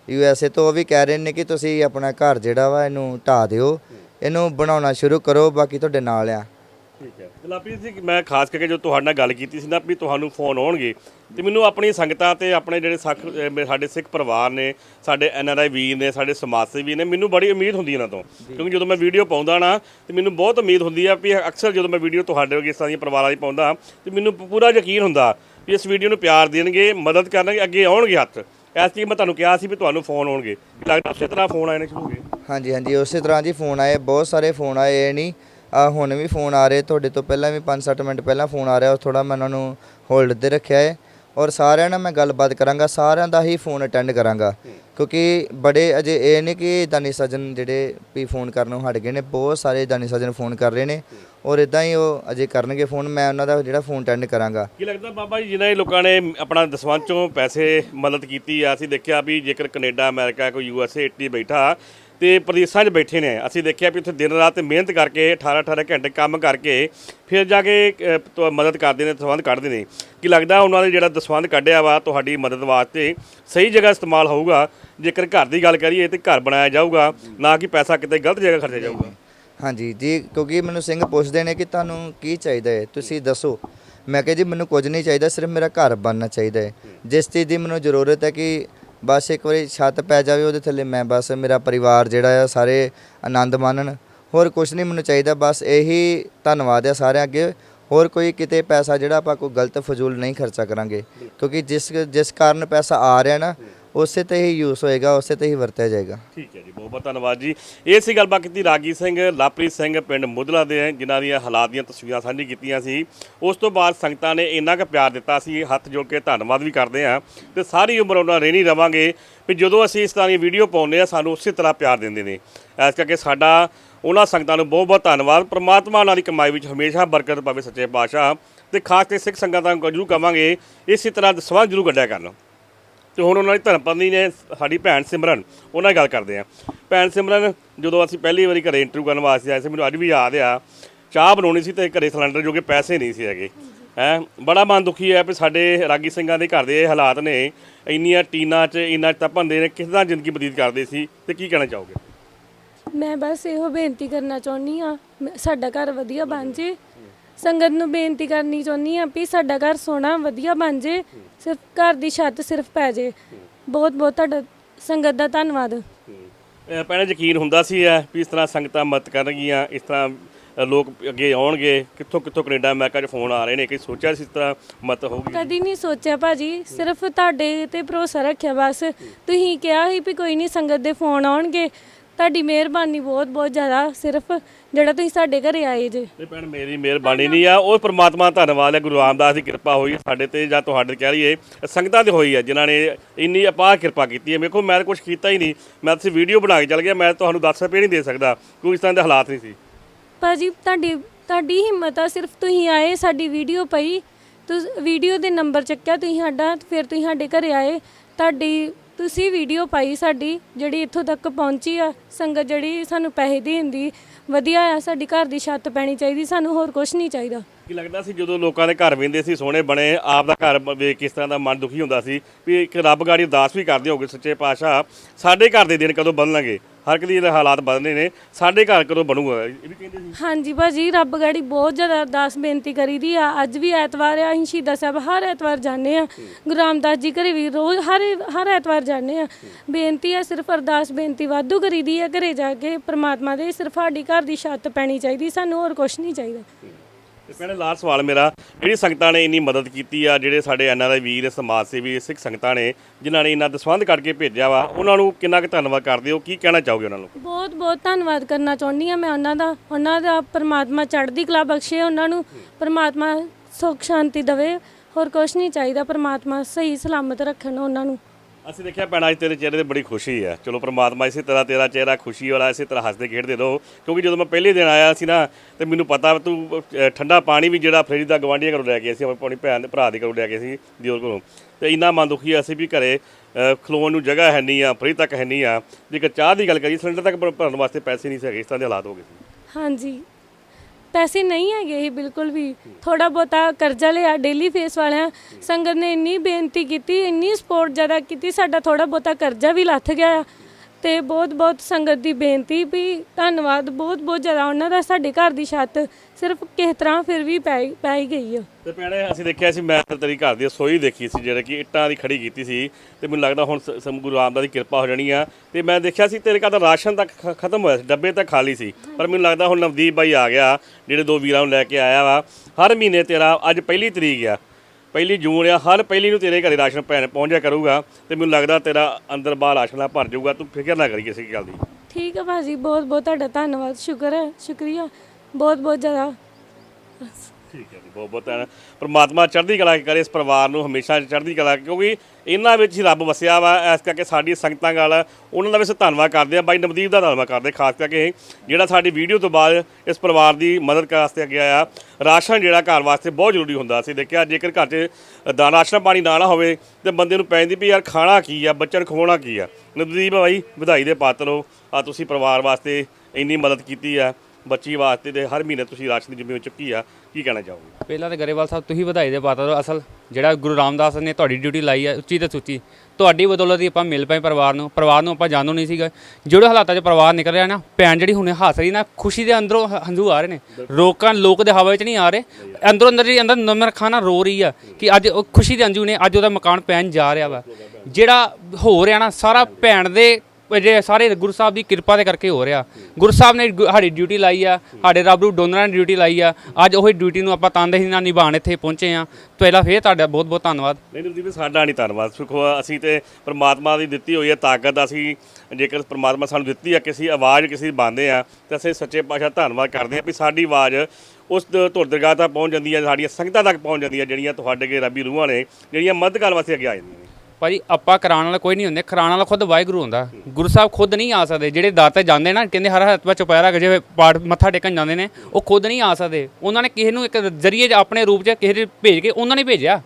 ਯੂ ਐਸ ਏ ਤੋਂ, ਉਹ ਵੀ ਕਹਿ ਰਹੇ ਨੇ ਕਿ ਤੁਸੀਂ ਆਪਣਾ ਘਰ ਜਿਹੜਾ ਵਾ, ਇਹਨੂੰ ਢਾ ਦਿਓ। ਇਹਨੂੰ ਬਣਾਉਣਾ ਸ਼ੁਰੂ ਕਰੋ, ਬਾਕੀ ਤੁਹਾਡੇ ਨਾਲ ਆ। ਠੀਕ ਹੈ। ਗੁਲਾਬੀ ਜੀ ਮੈਂ ਖਾਸ ਕਰਕੇ ਜੋ ਤੁਹਾਡੇ ਨਾਲ ਗੱਲ ਕੀਤੀ ਸੀ ਨਾ ਵੀ ਤੁਹਾਨੂੰ ਫੋਨ ਆਉਣਗੇ ਤੇ ਮੈਨੂੰ ਆਪਣੀ ਸੰਗਤਾਂ ਤੇ ਆਪਣੇ ਜਿਹੜੇ ਸੱਖ ਅਹ ਸਾਡੇ ਸਿੱਖ ਪਰਿਵਾਰ ਨੇ ਸਾਡੇ ਐਨ ਆਰ ਆਈ ਵੀਰ ਨੇ ਸਾਡੇ ਸਮਾਜ ਸੇਵੀ ਨੇ ਮੈਨੂੰ ਬੜੀ ਉਮੀਦ ਹੁੰਦੀ ਇਹਨਾਂ ਤੋਂ। ਕਿਉਂਕਿ ਜਦੋਂ ਮੈਂ ਵੀਡੀਓ ਪਾਉਂਦਾ ਨਾ ਤੇ ਮੈਨੂੰ ਬਹੁਤ ਉਮੀਦ ਹੁੰਦੀ ਆ ਵੀ ਅਕਸਰ ਜਦੋਂ ਮੈਂ ਵੀਡੀਓ ਤੁਹਾਡੇ ਵਰਗੇ ਇਸ ਤਰ੍ਹਾਂ ਦੀਆਂ ਪਰਿਵਾਰਾਂ ਦੀ ਪਾਉਂਦਾ ਤੇ ਮੈਨੂੰ ਪ- ਪੂਰਾ ਯਕੀਨ ਹੁੰਦਾ ਵੀ ਇਸ ਵੀਡੀਓ ਨੂੰ ਪਿਆਰ ਦੇਣਗੇ ਮਦਦ ਕਰਨਗੇ ਅੱਗੇ ਆਉਣਗੇ ਹੱਥ। ਐਸ ਮੈਂ ਤੁਹਾਨੂੰ ਕਿਹਾ ਸੀ ਵੀ ਤੁਹਾਨੂੰ ਫੋਨ ਆਉਣਗੇ। ਲੱਗਦਾ ਉਸੇ ਤਰ੍ਹਾਂ ਫੋਨ ਆਏ ਨੇ ਸ਼ੁਰੂ ਹੋ ਗਏ। ਹਾਂਜੀ ਹਾਂਜੀ ਉਸੇ ਤਰ੍ਹਾਂ ਜੀ ਫੋਨ ਆਏ ਬਹੁਤ ਸਾਰੇ ਫੋਨ ਆਏ ਇਹ ਨਹੀਂ ਆ, ਹੁਣ ਵੀ ਫੋਨ ਆ ਰਹੇ, ਤੁਹਾਡੇ ਤੋਂ ਪਹਿਲਾਂ ਵੀ 5-7 ਮਿੰਟ ਪਹਿਲਾਂ ਫੋਨ ਆ ਰਿਹਾ, ਉਹ ਥੋੜਾ ਮੈਂ ਉਹਨਾਂ ਨੂੰ ਹੋਲਡ ਤੇ ਰੱਖਿਆ ਹੈ ਔਰ ਸਾਰਿਆਂ ਨਾਲ ਮੈਂ ਗੱਲਬਾਤ ਕਰਾਂਗਾ, ਸਾਰਿਆਂ ਦਾ ਹੀ ਫੋਨ ਅਟੈਂਡ ਕਰਾਂਗਾ। ਕਿਉਂਕਿ ਬੜੇ ਅਜੇ ਇਹ ਨਹੀਂ ਕਿ ਦਾਨੀ ਸੱਜਣ ਜਿਹੜੇ ਵੀ ਫੋਨ ਕਰਨੋਂ ਹਟ ਗਏ ਨੇ, ਬਹੁਤ ਸਾਰੇ ਦਾਨੀ ਸੱਜਣ ਫੋਨ ਕਰ ਰਹੇ ਨੇ। ਔਰ ਇਦਾਂ ਹੀ ਉਹ ਅਜੇ ਕਰਨਗੇ ਫੋਨ, ਮੈਂ ਉਹਨਾਂ ਦਾ ਜਿਹੜਾ ਫੋਨ ਅਟੈਂਡ ਕਰਾਂਗਾ। ਕੀ ਲੱਗਦਾ ਬਾਬਾ ਜੀ, ਜਿਨ੍ਹਾਂ ਲੋਕਾਂ ਨੇ ਆਪਣਾ ਦਸਵੰਧ ਚੋਂ ਪੈਸੇ ਮਦਦ ਕੀਤੀ ਆ, ਅਸੀਂ ਦੇਖਿਆ ਵੀ ਜੇਕਰ ਕੈਨੇਡਾ, ਅਮਰੀਕਾ, ਕੋਈ ਯੂ ਐਸ ਏ ਇਟਲੀ ਬੈਠਾ ਤੇ ਪ੍ਰਦੇਸ਼ਾਂ 'ਚ ਬੈਠੇ ਨੇ। ਅਸੀਂ ਦੇਖਿਆ ਵੀ ਉੱਥੇ ਦਿਨ ਰਾਤ ਮਿਹਨਤ ਕਰਕੇ 18 18 ਘੰਟੇ ਕੰਮ ਕਰਕੇ ਫਿਰ ਜਾ ਕੇ ਮਦਦ ਕਰਦੇ ਨੇ ਦਸਵੰਧ ਕੱਢਦੇ ਨੇ। ਕੀ ਲੱਗਦਾ ਉਹਨਾਂ ਨੇ ਜਿਹੜਾ ਦਸਵੰਧ ਕੱਢਿਆ ਵਾ ਤੁਹਾਡੀ ਮਦਦ ਵਾਸਤੇ ਸਹੀ ਜਗ੍ਹਾ ਇਸਤੇਮਾਲ ਹੋਊਗਾ? ਜੇਕਰ ਘਰ ਦੀ ਗੱਲ ਕਰੀਏ ਤੇ ਘਰ ਬਣਾਇਆ ਜਾਊਗਾ ਨਾ ਕਿ ਪੈਸਾ ਕਿਤੇ ਗਲਤ ਜਗ੍ਹਾ ਖਰਚਿਆ ਜਾਊਗਾ? ਹਾਂਜੀ ਜੀ ਕਿਉਂਕਿ ਮੈਨੂੰ ਸਿੰਘ ਪੁੱਛਦੇ ਨੇ ਕਿ ਤੁਹਾਨੂੰ ਕੀ ਚਾਹੀਦਾ ਹੈ? ਤੁਸੀਂ ਦੱਸੋ। ਮੈਂ ਕਿਹਾ ਜੀ ਮੈਨੂੰ ਕੁਝ ਨਹੀਂ ਚਾਹੀਦਾ ਸਿਰਫ ਮੇਰਾ ਘਰ ਬਣਨਾ ਚਾਹੀਦਾ ਹੈ। ਜਿਸ ਚੀਜ਼ ਦੀ ਮੈਨੂੰ ਜ਼ਰੂਰਤ ਹੈ ਕਿ ਬਸ ਇੱਕ ਵਾਰੀ ਛੱਤ ਪੈ ਜਾਵੇ ਉਹਦੇ ਥੱਲੇ ਮੈਂ ਬਸ ਮੇਰਾ ਪਰਿਵਾਰ ਜਿਹੜਾ ਆ ਸਾਰੇ ਆਨੰਦ ਮਾਣਨ। ਹੋਰ ਕੁਝ ਨਹੀਂ ਮੈਨੂੰ ਚਾਹੀਦਾ, ਬਸ ਇਹੀ ਧੰਨਵਾਦ ਹੈ ਸਾਰਿਆਂ ਅੱਗੇ। ਹੋਰ ਕੋਈ ਕਿਤੇ ਪੈਸਾ ਜਿਹੜਾ ਆਪਾਂ ਕੋਈ ਗਲਤ ਫਜ਼ੂਲ ਨਹੀਂ ਖਰਚਾ ਕਰਾਂਗੇ। ਕਿਉਂਕਿ ਜਿਸ ਜਿਸ ਕਾਰਨ ਪੈਸਾ ਆ ਰਿਹਾ ਨਾ ਉਸੇ ਤੇ ਹੀ ਯੂਜ਼ ਹੋਏਗਾ, ਉਸੇ ਤੇ ਹੀ ਵਰਤਿਆ ਜਾਏਗਾ। ਠੀਕ ਹੈ ਜੀ, ਬਹੁਤ ਬਹੁਤ ਧੰਨਵਾਦ ਜੀ। ਇਹ ਸੀ ਗੱਲਬਾਤ ਕੀਤੀ ਰਾਗੀ ਸਿੰਘ, ਲਾਪ੍ਰੀਤ ਸਿੰਘ ਪਿੰਡ ਮੁੱਦਲਾ ਦੇ, ਜਿਨ੍ਹਾਂ ਦੀਆਂ ਹਾਲਾਤ ਦੀਆਂ ਤਸਵੀਰਾਂ ਸਾਂਝੀ ਕੀਤੀਆਂ ਸੀ। ਉਸ ਤੋਂ ਬਾਅਦ ਸੰਗਤਾਂ ਨੇ ਇੰਨਾ ਕੁ ਪਿਆਰ ਦਿੱਤਾ ਸੀ, ਹੱਥ ਜੋੜ ਕੇ ਧੰਨਵਾਦ ਵੀ ਕਰਦੇ ਹਾਂ। ਤੇ ਸਾਰੀ ਉਮਰ ਉਹਨਾਂ ਰਹਿਣੀ ਰਵਾਂਗੇ, ਵੀ ਜਦੋਂ ਅਸੀਂ ਇਸ ਤਰ੍ਹਾਂ ਦੀ ਵੀਡੀਓ ਪਾਉਂਦੇ ਆ ਸਾਨੂੰ ਉਸੇ ਤਰ੍ਹਾਂ ਪਿਆਰ ਦਿੰਦੇ ਨੇ। ਇਸ ਕਰਕੇ ਸਾਡਾ, ਉਹਨਾਂ ਸੰਗਤਾਂ ਨੂੰ ਬਹੁਤ ਬਹੁਤ ਧੰਨਵਾਦ। ਪ੍ਰਮਾਤਮਾ ਉਹਨਾਂ ਦੀ ਕਮਾਈ ਵਿੱਚ ਹਮੇਸ਼ਾ ਬਰਕਤ ਪਾਵੇ ਸੱਚੇ ਪਾਤਸ਼ਾਹ। ਤੇ ਖਾਸ ਕਰਕੇ ਸਿੱਖ ਸੰਗਤਾਂ ਨੂੰ ਜਰੂਰ ਕਵਾਂਗੇ, ਇਸੇ ਤਰ੍ਹਾਂ ਸਵਾਲ ਜਰੂਰ ਕੱਢਿਆ ਕਰਨ। ਤੇ ਹੁਣ ਉਹਨਾਂ ਦੀ ਧਰਮਪਤਨੀ ਨੇ ਸਾਡੀ ਭੈਣ ਸਿਮਰਨ, ਉਹਨਾਂ ਨਾਲ ਗੱਲ ਕਰਦੇ ਆ ਭੈਣ ਸਿਮਰਨ, ਜਦੋਂ ਅਸੀਂ ਪਹਿਲੀ ਵਾਰੀ ਘਰੇ ਇੰਟਰਵਿਊ ਕਰਨ ਵਾਸਤੇ ਆਏ ਸੀ, ਮੈਨੂੰ ਅੱਜ ਵੀ ਯਾਦ ਆ, ਚਾਹ ਬਣਾਉਣੀ ਸੀ ਤੇ ਘਰੇ ਸਿਲੰਡਰ ਜੋ ਕਿ ਪੈਸੇ ਨਹੀਂ ਸੀ ਹੈਗੇ। ਹੈ, ਬੜਾ ਮਨ ਦੁਖੀ ਹੈ ਵੀ ਸਾਡੇ ਰਾਗੀ ਸਿੰਘਾਂ ਦੇ ਘਰ ਦੇ ਹਾਲਾਤ ਨੇ, ਇੰਨੀਆਂ ਟੀਨਾਂ 'ਚ, ਇੰਨਾ ਤਪੰਦੇ ਨੇ, ਕਿਸ ਤਰ੍ਹਾਂ ਜ਼ਿੰਦਗੀ ਬਤੀਤ ਕਰਦੇ ਸੀ ਤੇ ਕੀ ਕਹਿਣਾ ਚਾਹੋਗੇ? ਮੈਂ ਬਸ ਇਹੋ ਬੇਨਤੀ ਕਰਨਾ ਚਾਹੁੰਦੀ ਆ ਸਾਡਾ ਘਰ ਵਧੀਆ ਬਣ ਜੇ ਸੰਗਤ ਨੂੰ ਬੇਨਤੀ ਕਰਨੀ ਚਾਹੁੰਦੀ ਆ ਵੀ ਸਾਡਾ ਘਰ ਸੋਹਣਾ ਵਧੀਆ ਬਣ ਜੇ। ਸਿਰਫ ਘਰ ਦੀ ਛੱਤ ਸਿਰਫ ਪੈ ਜੇ। ਬਹੁਤ ਬਹੁਤ ਤੁਹਾਡਾ ਸੰਗਤ ਦਾ ਧੰਨਵਾਦ। ਅਹ ਭੈਣੇ ਯਕੀਨ ਹੁੰਦਾ ਸੀ ਐ ਵੀ ਇਸ ਤਰ੍ਹਾਂ ਸੰਗਤਾਂ ਮਦਦ ਕਰਨਗੀਆਂ ਇਸ ਤਰ੍ਹਾਂ ਅ, ਲੋਕ ਅੱਗੇ ਆਉਣਗੇ। ਕਿੱਥੋਂ ਕਿੱਥੋਂ ਕੈਨੇਡਾ ਅਮਰੀਕਾ 'ਚ ਫੋਨ ਆ ਰਹੇ ਨੇ ਕਿ ਸੋਚਿਆ ਸੀ ਇਸ ਤਰ੍ਹਾਂ ਮਦਦ ਹੋਊਗੀ? ਕਦੀ ਨਹੀਂ ਸੋਚਿਆ ਭਾਜੀ। ਸਿਰਫ ਤੁਹਾਡੇ ਤੇ ਭਰੋਸਾ ਰੱਖਿਆ ਬਸ। ਤੁਸੀਂ ਕਿਹਾ ਸੀ ਵੀ ਕੋਈ ਨਹੀਂ ਸੰਗਤ ਦੇ ਫੋਨ ਆਉਣਗੇ। ਤੁਹਾਡੀ ਮਿਹਰਬਾਨੀ ਬਹੁਤ ਬਹੁਤ ਜ਼ਿਆਦਾ। ਸਿਰਫ ਜਿਹੜਾ ਤੁਸੀਂ ਸਾਡੇ ਘਰੇ ਆਏ ਜੇ। ਤੇ ਭੈਣ ਮੇਰੀ ਮਿਹਰਬਾਨੀ ਨਹੀਂ ਆ। ਉਹ ਪ੍ਰਮਾਤਮਾ ਦਾ ਧੰਨਵਾਦ ਹੈ ਗੁਰੂ ਰਾਮਦਾਸ ਦੀ ਕਿਰਪਾ ਹੋਈ ਹੈ ਸਾਡੇ ਤੇ ਜਾਂ ਤੁਹਾਡੇ ਕਹਿ ਲਈਏ ਸੰਗਤਾਂ ਤੇ ਹੋਈ ਹੈ ਜਿਨ੍ਹਾਂ ਨੇ ਇੰਨੀ ਅਪਾਰ ਕਿਰਪਾ ਕੀਤੀ ਹੈ। ਵੇਖੋ ਮੈਂ ਤਾਂ ਕੁਝ ਕੀਤਾ ਹੀ ਨਹੀਂ। ਮੈਂ ਤਾਂ ਵੀਡੀਓ ਬਣਾ ਕੇ ਚੱਲ ਗਿਆ ਮੈਂ ਤੁਹਾਨੂੰ 10 ਰੁਪਏ ਨਹੀਂ ਦੇ ਸਕਦਾ। ਕਿਉਂਕਿ ਇਸ ਤਰ੍ਹਾਂ ਦੇ ਹਾਲਾਤ ਨਹੀਂ ਸੀ। ਭਾਜੀ ਤੁਹਾਡੀ ਤੁਹਾਡੀ ਹਿੰਮਤ ਆ ਸਿਰਫ ਤੁਸੀਂ ਆਏ ਸਾਡੀ ਵੀਡੀਓ ਪਈ। ਤੁਸੀਂ ਵੀਡੀਓ ਦੇ ਨੰਬਰ ਚੱਕਿਆ ਤੁਸੀਂ ਸਾਡਾ ਫਿਰ ਤੁਸੀਂ ਸਾਡੇ ਘਰੇ ਆਏ। ਤੁਹਾਡੀ ਤੁਸੀਂ ਵੀਡੀਓ ਪਾਈ ਸਾਡੀ ਜਿਹੜੀ ਇੱਥੋਂ ਤੱਕ ਪਹੁੰਚੀ ਆ ਸੰਗਤ ਜਿਹੜੀ ਸਾਨੂੰ ਪੈਸੇ ਦੇਂਦੀ ਵਧੀਆ ਆ ਸਾਡੀ ਘਰ ਦੀ ਛੱਤ ਪੈਣੀ ਚਾਹੀਦੀ ਸਾਨੂੰ ਹੋਰ ਕੁਝ ਨਹੀਂ ਚਾਹੀਦਾ। ਕੀ ਲੱਗਦਾ ਸੀ ਜਦੋਂ ਲੋਕਾਂ ਦੇ ਘਰ ਵੇਂਦੇ ਸੀ, ਸੋਹਣੇ ਬਣੇ, ਆਪ ਦਾ ਘਰ ਵੇਖ ਕਿਸ ਤਰ੍ਹਾਂ ਦਾ ਮਨ ਦੁਖੀ ਹੁੰਦਾ ਸੀ ਵੀ ਇੱਕ ਰੱਬ ਗਾੜੀ ਅਰਦਾਸ ਵੀ ਕਰਦੇ ਹੋਗੇ ਸੱਚੇ ਪਾਤਸ਼ਾਹ, ਸਾਡੇ ਘਰ ਦੇ ਦਿਨ ਕਦੋਂ ਬਦਲਣਗੇ? ਹਰ ਇੱਕ ਦੀ ਇਹਦੇ ਹਾਲਾਤ ਬਦਲਣੇ ਨੇ, ਸਾਡੇ ਘਰ ਕਦੋਂ ਬਣੂਗਾ? ਇਹ ਵੀ ਕਹਿੰਦੇ ਸੀ। ਹਾਂਜੀ ਭਾਜੀ, ਰੱਬ ਗਾੜੀ ਬਹੁਤ ਜ਼ਿਆਦਾ ਅਰਦਾਸ ਬੇਨਤੀ ਕਰੀਦੀ ਆ। ਅੱਜ ਵੀ ਐਤਵਾਰ ਆ, ਅਸੀਂ ਸ਼ਹੀਦਾਂ ਸਾਹਿਬ ਹਰ ਐਤਵਾਰ ਜਾਂਦੇ ਆ। ਗੁਰੂ ਰਾਮਦਾਸ ਜੀ ਘਰੇ ਵੀ ਰੋਜ਼ ਹਰ ਹਰ ਐਤਵਾਰ ਜਾਂਦੇ ਆ। ਬੇਨਤੀ ਆ, ਸਿਰਫ ਅਰਦਾਸ ਬੇਨਤੀ ਵਾਧੂ ਕਰੀਦੀ ਆ, ਘਰੇ ਜਾ ਕੇ ਪ੍ਰਮਾਤਮਾ ਦੇ ਸਿਰਫ ਸਾਡੀ ਘਰ ਦੀ ਛੱਤ ਪੈਣੀ ਚਾਹੀਦੀ, ਸਾਨੂੰ ਹੋਰ ਕੁਝ ਨਹੀਂ ਚਾਹੀਦਾ। ਤੇ ਭੈਣੇ, ਲਾਸਟ ਸਵਾਲ ਮੇਰਾ, ਜਿਹੜੀ ਸੰਗਤਾਂ ਨੇ ਇੰਨੀ ਮਦਦ ਕੀਤੀ ਆ, ਜਿਹੜੇ ਸਾਡੇ ਐਨਆਰਆਈ ਵੀਰ, ਸਮਾਜ ਸੇਵੀ, ਸਿੱਖ ਸੰਗਤਾਂ ਨੇ, ਜਿਨ੍ਹਾਂ ਨੇ ਇੰਨਾ ਦਸਵੰਧ ਕੱਢ ਭੇਜਿਆ ਵਾ, ਉਹਨਾਂ ਨੂੰ ਕਿੰਨਾ ਕੁ ਧੰਨਵਾਦ ਕਰਦੇ ਹੋ? ਕੀ ਕਹਿਣਾ ਚਾਹੋਗੇ ਉਹਨਾਂ ਨੂੰ? ਬਹੁਤ ਬਹੁਤ ਧੰਨਵਾਦ ਕਰਨਾ ਚਾਹੁੰਦੀ ਆ ਮੈਂ ਉਹਨਾਂ ਦਾ ਉਹਨਾਂ ਦਾ ਪ੍ਰਮਾਤਮਾ ਚੜ੍ਹਦੀ ਕਲਾ ਬਖਸ਼ੇ, ਉਹਨਾਂ ਨੂੰ ਪ੍ਰਮਾਤਮਾ ਸੁੱਖ ਸ਼ਾਂਤੀ ਦੇਵੇ, ਹੋਰ ਕੁਝ ਨਹੀਂ ਚਾਹੀਦਾ, ਪ੍ਰਮਾਤਮਾ ਸਹੀ ਸਲਾਮਤ ਰੱਖਣ ਉਹਨਾਂ ਨੂੰ। ਅਸੀਂ ਦੇਖਿਆ ਭੈਣਾ ਅੱਜ ਤੇਰੇ ਚਿਹਰੇ ਤੇ ਬੜੀ ਖੁਸ਼ੀ ਹੈ। ਚਲੋ ਪ੍ਰਮਾਤਮਾ ਇਸੇ ਤਰ੍ਹਾਂ ਤੇਰਾ ਚਿਹਰਾ ਖੁਸ਼ੀ ਵਾਲਾ ਇਸੇ ਤਰ੍ਹਾਂ ਹੱਸਦੇ ਖੇਡਦੇ ਰਹੋ। ਕਿਉਂਕਿ ਜਦੋਂ ਮੈਂ ਪਹਿਲੇ ਦਿਨ ਆਇਆ ਸੀ ਨਾ ਤੇ ਮੈਨੂੰ ਪਤਾ ਤੂੰ ਅਹ, ਠੰਡਾ ਪਾਣੀ ਵੀ ਜਿਹੜਾ ਫਰਿੱਜ ਦਾ ਗਵਾਂਢੀਆਂ ਘਰੋਂ ਲੈ ਕੇ ਸੀ ਆਪਣੀ ਭੈਣ ਦੇ ਭਰਾ ਦੇ ਘਰੋਂ ਲੈ ਕੇ ਸੀ ਦਿਓਰ ਘਰੋਂ। ਤੇ ਇੰਨਾ ਮਨ ਦੁਖੀ ਅਸੀਂ ਵੀ ਘਰੇ ਅਹ, ਖਲੋਣ ਨੂੰ ਜਗ੍ਹਾ ਹੈ ਨਹੀਂ ਆ ਫਰਿੱਜ ਤੱਕ ਹੈ ਨਹੀਂ ਆ। ਜੇਕਰ ਚਾਹ ਦੀ ਗੱਲ ਕਰੀਏ ਸਿਲੰਡਰ ਤੱਕ ਭਰ- ਭਰਨ ਵਾਸਤੇ ਪੈਸੇ ਨਹੀਂ ਸੀਗੇ ਇਸ ਤਰ੍ਹਾਂ ਦੇ ਹਾਲਾਤ ਹੋ ਗਏ ਸੀ। ਹਾਂਜੀ। ਪੈਸੇ ਨਹੀਂ ਹੈਗੇ ਇਹ ਬਿਲਕੁਲ ਵੀ। ਥੋੜਾ ਬਹੁਤਾ ਕਰਜ਼ਾ ਲਿਆ ਡੇਲੀ ਫੇਸ ਵਾਲਿਆਂ। ਸੰਗਤ ਨੇ ਇੰਨੀ ਬੇਨਤੀ ਕੀਤੀ, ਇੰਨੀ ਸਪੋਰਟ ਜ਼ਿਆਦਾ ਕੀਤੀ, ਸਾਡਾ ਥੋੜਾ ਬਹੁਤਾ ਕਰਜ਼ਾ ਵੀ ਲੱਥ ਗਿਆ। ਤੇ ਬਹੁਤ ਬਹੁਤ ਸੰਗਤ ਦੀ ਬੇਨਤੀ ਵੀ ਧੰਨਵਾਦ ਬਹੁਤ ਬਹੁਤ ਜ਼ਿਆਦਾ ਉਹਨਾਂ ਦਾ ਸਾਡੇ ਘਰ ਦੀ ਛੱਤ ਸਿਰਫ ਕਿਸ ਤਰ੍ਹਾਂ ਫਿਰ ਵੀ ਪੈ ਪੈ ਹੀ ਗਈ ਆ। ਤੇ ਭੈਣੇ ਅਸੀਂ ਦੇਖਿਆ ਸੀ, ਮੈਂ ਤਾਂ ਤੇਰੀ ਘਰ ਦੀ ਰਸੋਈ ਦੇਖੀ ਸੀ, ਜਿਹੜਾ ਕਿ ਇੱਟਾਂ ਦੀ ਖੜੀ ਕੀਤੀ ਸੀ ਤੇ ਮੈਨੂੰ ਲੱਗਦਾ ਹੁਣ ਸ- ਸ- ਗੁਰੂ ਰਾਮਦਾਸ ਦੀ ਕਿਰਪਾ ਹੋ ਜਾਣੀ ਆ। ਤੇ ਮੈਂ ਦੇਖਿਆ ਸੀ, ਤੇਰੇ ਘਰ ਦਾ ਰਾਸ਼ਨ ਤੱਕ ਖ- ਖਤਮ ਹੋਇਆ ਸੀ, ਡੱਬੇ ਤਾਂ ਖਾਲੀ ਸੀ। ਪਰ ਮੈਨੂੰ ਲੱਗਦਾ ਹੁਣ ਨਵਦੀਪ ਬਾਈ ਆ ਗਿਆ, ਜਿਹੜੇ ਦੋ ਵੀਰਾਂ ਨੂੰ ਲੈ ਕੇ ਆਇਆ ਵਾ। ਹਰ ਮਹੀਨੇ ਤੇਰਾ ਅੱਜ ਪਹਿਲੀ ਤਰੀਕ ਆ। ਪਹਿਲੀ ਜੂਨ ਆ, ਹਰ ਪਹਿਲੀ ਨੂੰ ਤੇਰੇ ਘਰੇ ਰਾਸ਼ਨ ਭੈਣ ਪਹੁੰਚਿਆ ਕਰੂਗਾ ਤੇ ਮੈਨੂੰ ਲੱਗਦਾ ਤੇਰਾ ਅੰਦਰ ਬਾਹਰ ਰਾਸ਼ਨ ਨਾਲ ਭਰ ਜਾਊਗਾ, ਤੂੰ ਫਿਕਰ ਨਾ ਕਰੀ ਕਿਸੇ ਗੱਲ ਦੀ। ਠੀਕ ਹੈ ਭਾਜੀ ਬਹੁਤ ਬਹੁਤ ਤੁਹਾਡਾ ਧੰਨਵਾਦ, ਸ਼ੁਕਰ ਹੈ, ਸ਼ੁਕਰੀਆ ਬਹੁਤ ਬਹੁਤ ਜ਼ਿਆਦਾ। ਠੀਕ ਹੈ ਜੀ ਬਹੁਤ ਬਹੁਤ ਧੰਨ ਪਰਮਾਤਮਾ ਚੜ੍ਹਦੀ ਕਲਾ ਕਰੇ, ਇਸ ਪਰਿਵਾਰ ਨੂੰ ਹਮੇਸ਼ਾ ਚੜ੍ਹਦੀ ਕਲਾ ਕਿਉਂਕਿ ਇਹਨਾਂ ਵਿੱਚ ਹੀ ਰੱਬ ਵਸਿਆ ਵਾ, ਇਸ ਕਰਕੇ ਸਾਡੀ ਸੰਗਤਾਂ ਨਾਲ ਉਹਨਾਂ ਦਾ ਵੀ ਅਸੀਂ ਧੰਨਵਾਦ ਕਰਦੇ ਆ ਬਾਈ ਨਵਦੀਪ ਦਾ ਧੰਨਵਾਦ ਕਰਦੇ ਖਾਸ ਕਰਕੇ ਜਿਹੜਾ ਸਾਡੀ ਵੀਡੀਓ ਤੋਂ ਬਾਅਦ ਇਸ ਪਰਿਵਾਰ ਦੀ ਮਦਦ ਕਰਨ ਵਾਸਤੇ ਅੱਗੇ ਆਇਆ। ਰਾਸ਼ਨ ਜਿਹੜਾ ਘਰ ਵਾਸਤੇ ਬਹੁਤ ਜ਼ਰੂਰੀ ਹੁੰਦਾ ਅਸੀਂ ਦੇਖਿਆ, ਜੇਕਰ ਘਰ 'ਚ ਦਾ ਰਾਸ਼ਨ ਪਾਣੀ ਨਾ ਨਾ ਹੋਵੇ, ਤੇ ਬੰਦੇ ਨੂੰ ਪੈਂਦੀ ਵੀ ਯਾਰ ਖਾਣਾ ਕੀ ਆ ਬੱਚਿਆਂ ਨੂੰ ਖਵਾਉਣਾ ਕੀ ਆ। ਨਵਦੀਪ ਬਾਈ, ਵਧਾਈ ਦੇ ਪਾਤਰ ਹੋ। ਆ ਤੁਸੀਂ ਪਰਿਵਾਰ ਵਾਸਤੇ ਇੰਨੀ ਮਦਦ ਕੀਤੀ ਆ, ਬੱਚੀ ਵਾਸਤੇ ਤੇ ਹਰ ਮਹੀਨੇ ਤੁਸੀਂ ਰਾਸ਼ਨ ਦੀ ਜ਼ਿੰਮੇਵਾਰੀ ਚੁੱਕੀ ਆ। ਕੀ ਕਹਿਣਾ ਚਾਹੋਗੇ? ਪਹਿਲਾਂ ਤਾਂ ਗਰੇਵਾਲ ਸਾਹਿਬ ਤੁਸੀਂ ਵਧਾਈ ਦੇ ਪਾਤਰ ਹੋ। ਅਸਲ ਜਿਹੜਾ ਗੁਰੂ ਰਾਮਦਾਸ ਨੇ ਤੁਹਾਡੀ ਡਿਊਟੀ ਲਾਈ ਹੈ ਉੱਚੀ ਤੇ ਸੁੱਚੀ। ਤੁਹਾਡੀ ਬਦੌਲਤ ਹੀ ਆਪਾਂ ਮਿਲ ਪਏ ਪਰਿਵਾਰ ਨੂੰ। ਪਰਿਵਾਰ ਨੂੰ ਆਪਾਂ ਜਾਣੂ ਨਹੀਂ ਸੀਗਾ। ਜਿਹੜੇ ਹਾਲਾਤਾਂ 'ਚ ਪਰਿਵਾਰ ਨਿਕਲ ਰਿਹਾ ਨਾ ਭੈਣ ਜਿਹੜੀ ਹੁਣੇ ਹੱਸ ਰਹੀ ਨਾ ਖੁਸ਼ੀ ਦੇ ਅੰਦਰੋਂ ਹ- ਹੰਝੂ ਆ ਰਹੇ ਨੇ। ਰੋਕਾਂ ਲੋਕ ਦੇ ਹਵਾ 'ਚ ਨਹੀਂ ਆ ਰਹੇ। ਅੰਦਰੋਂ ਅੰਦਰ ਹੀ ਅੰਦਰ ਨਮਰ ਖਾਨਾ ਰੋ ਰਹੀ ਆ ਕਿ ਅੱਜ ਉਹ ਖੁਸ਼ੀ ਦੇ ਹੰਝੂ ਨੇ ਅੱਜ ਉਹਦਾ ਮਕਾਨ ਪੈਣ ਜਾ ਰਿਹਾ ਵਾ। ਜਿਹੜਾ ਹੋ ਰਿਹਾ ਨਾ ਸਾਰਾ ਭੈਣ ਦੇ ਜੇ ਸਾਰੇ ਗੁਰੂ ਸਾਹਿਬ ਦੀ ਕਿਰਪਾ ਦੇ ਕਰਕੇ ਹੋ ਰਿਹਾ। ਗੁਰੂ ਸਾਹਿਬ ਨੇ ਗੁ- ਸਾਡੀ ਡਿਊਟੀ ਲਾਈ ਆ, ਸਾਡੇ ਰੱਬ ਨੂੰ ਡੋਨਰਾਂ ਨੇ ਡਿਊਟੀ ਲਾਈ ਆ। ਅੱਜ ਉਹੀ ਡਿਊਟੀ ਨੂੰ ਆਪਾਂ ਤਨਦੇਹੀ ਨਾਲ ਨਿਭਾਉਣ ਇੱਥੇ ਪਹੁੰਚੇ ਆ। ਪਹਿਲਾਂ ਫੇਰ ਤੁਹਾਡਾ ਬਹੁਤ ਬਹੁਤ ਧੰਨਵਾਦ। ਨਹੀਂ ਨਵਦੀਪ ਸਾਡਾ ਨਹੀਂ ਧੰਨਵਾਦ। ਸੁਖੋ, ਅਸੀਂ ਤੇ ਪ੍ਰਮਾਤਮਾ ਦੀ ਦਿੱਤੀ ਹੋਈ ਹੈ ਤਾਕਤ, ਅਸੀਂ ਜੇਕਰ ਪ੍ਰਮਾਤਮਾ ਸਾਨੂੰ ਦਿੱਤੀ ਹੈ ਕਿਸੇ ਆਵਾਜ਼ ਕਿਸੇ ਦੀ ਬੰਦੇ ਆ, ਤੇ ਅਸੀਂ ਸੱਚੇ ਪਾਤਸ਼ਾਹ ਧੰਨਵਾਦ ਕਰਦੇ ਹਾਂ ਵੀ ਸਾਡੀ ਆਵਾਜ਼ ਉਸ ਦ- ਧੁਰ ਦਰਗਾਹ ਤੱਕ ਪਹੁੰਚ ਜਾਂਦੀ ਹੈ ਸਾਡੀਆਂ ਸੰਗਤਾਂ ਤੱਕ ਪਹੁੰਚ ਜਾਂਦੀ ਹੈ ਜਿਹੜੀਆਂ ਤੁਹਾਡੇ ਕੇ ਰੱਬੀ ਰੂਹਾਂ ਨੇ ਜਿਹੜੀਆਂ ਮਦਦ ਕਰਨ ਵਾਸਤੇ ਅੱਗੇ ਆ ਜਾਂਦੀਆਂ ਨੇ। ਭਾਜੀ, ਆਪਾਂ ਕਰਾਉਣ ਵਾਲਾ ਕੋਈ ਨਹੀਂ ਹੁੰਦੇ। ਕਰਾਉਣ ਵਾਲਾ ਖੁਦ ਵਾਹਿਗੁਰੂ ਹੁੰਦਾ। ਗੁਰੂ ਸਾਹਿਬ ਖੁਦ ਨਹੀਂ ਆ ਸਕਦੇ। ਜਿਹੜੇ ਦਾਤੇ ਜਾਂਦੇ ਨਾ, ਕਹਿੰਦੇ ਹਰ ਹੱਥ ਵਿੱਚ ਚੁਪਹਿਰਾ ਕਿ ਪਾਠ ਮੱਥਾ ਟੇਕਣ ਜਾਂਦੇ ਨੇ, ਉਹ ਖੁਦ ਨਹੀਂ ਆ ਸਕਦੇ। ਉਹਨਾਂ ਨੇ ਕਿਸੇ ਨੂੰ ਇੱਕ ਜ਼ਰੀਏ 'ਚ ਆਪਣੇ ਰੂਪ 'ਚ ਕਿਸੇ ਦੇ ਭੇਜ ਕੇ ਉਹਨਾਂ ਨੇ ਭੇਜਿਆ।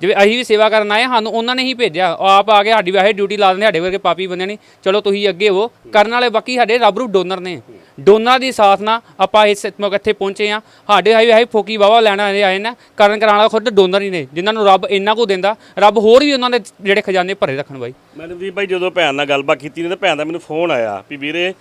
ਜਿਵੇਂ ਅਸੀਂ ਵੀ ਸੇਵਾ ਕਰਨ ਆਏ ਸਾਨੂੰ ਉਹਨਾਂ ਨੇ ਹੀ ਭੇਜਿਆ। ਉਹ ਆਪ ਆ ਕੇ ਸਾਡੀ ਵਾਹੇ ਡਿਊਟੀ ਲਾ ਦਿੰਦੇ, ਸਾਡੇ ਵਰਗੇ ਪਾਪੀ ਬੰਦੇ ਨੇ ਚਲੋ ਤੁਸੀਂ ਅੱਗੇ ਹੋ। ਕਰਨ ਵਾਲੇ ਬਾਕੀ ਸਾਡੇ ਰੱਬ ਰੂ ਡੋਨਰ ਨੇ। ਡੋਨਰ ਦੀ ਸਾਥ ਨਾਲ ਆਪਾਂ ਇਸ ਮੌਕੇ ਇੱਥੇ ਪਹੁੰਚੇ ਆ ਸਾਡੇ ਆਏ ਆਏ ਫੋਕੀ ਵਾਵਾ ਲੈਣ ਆਏ ਨਾ। ਕਰਨ ਕਰਾਉਣ ਵਾਲਾ ਖੁਦ ਡੋਨਰ ਹੀ ਨੇ, ਜਿਨ੍ਹਾਂ ਨੂੰ ਰੱਬ ਇੰਨਾ ਕੁ ਦਿੰਦਾ। ਰੱਬ ਹੋਰ ਵੀ ਉਹਨਾਂ ਦੇ ਜਿਹੜੇ ਖਜ਼ਾਨੇ ਭਰੇ ਰੱਖਣ ਬਾਈ। ਮੈਂ ਨਵਦੀਪ ਭਾਈ ਜਦੋਂ ਭੈਣ ਨਾਲ ਗੱਲਬਾਤ ਕੀਤੀ ਨੇ ਤਾਂ ਭੈਣ ਦਾ ਮੈਨੂੰ ਫੋਨ ਆਇਆ ਵੀ ਵੀਰੇ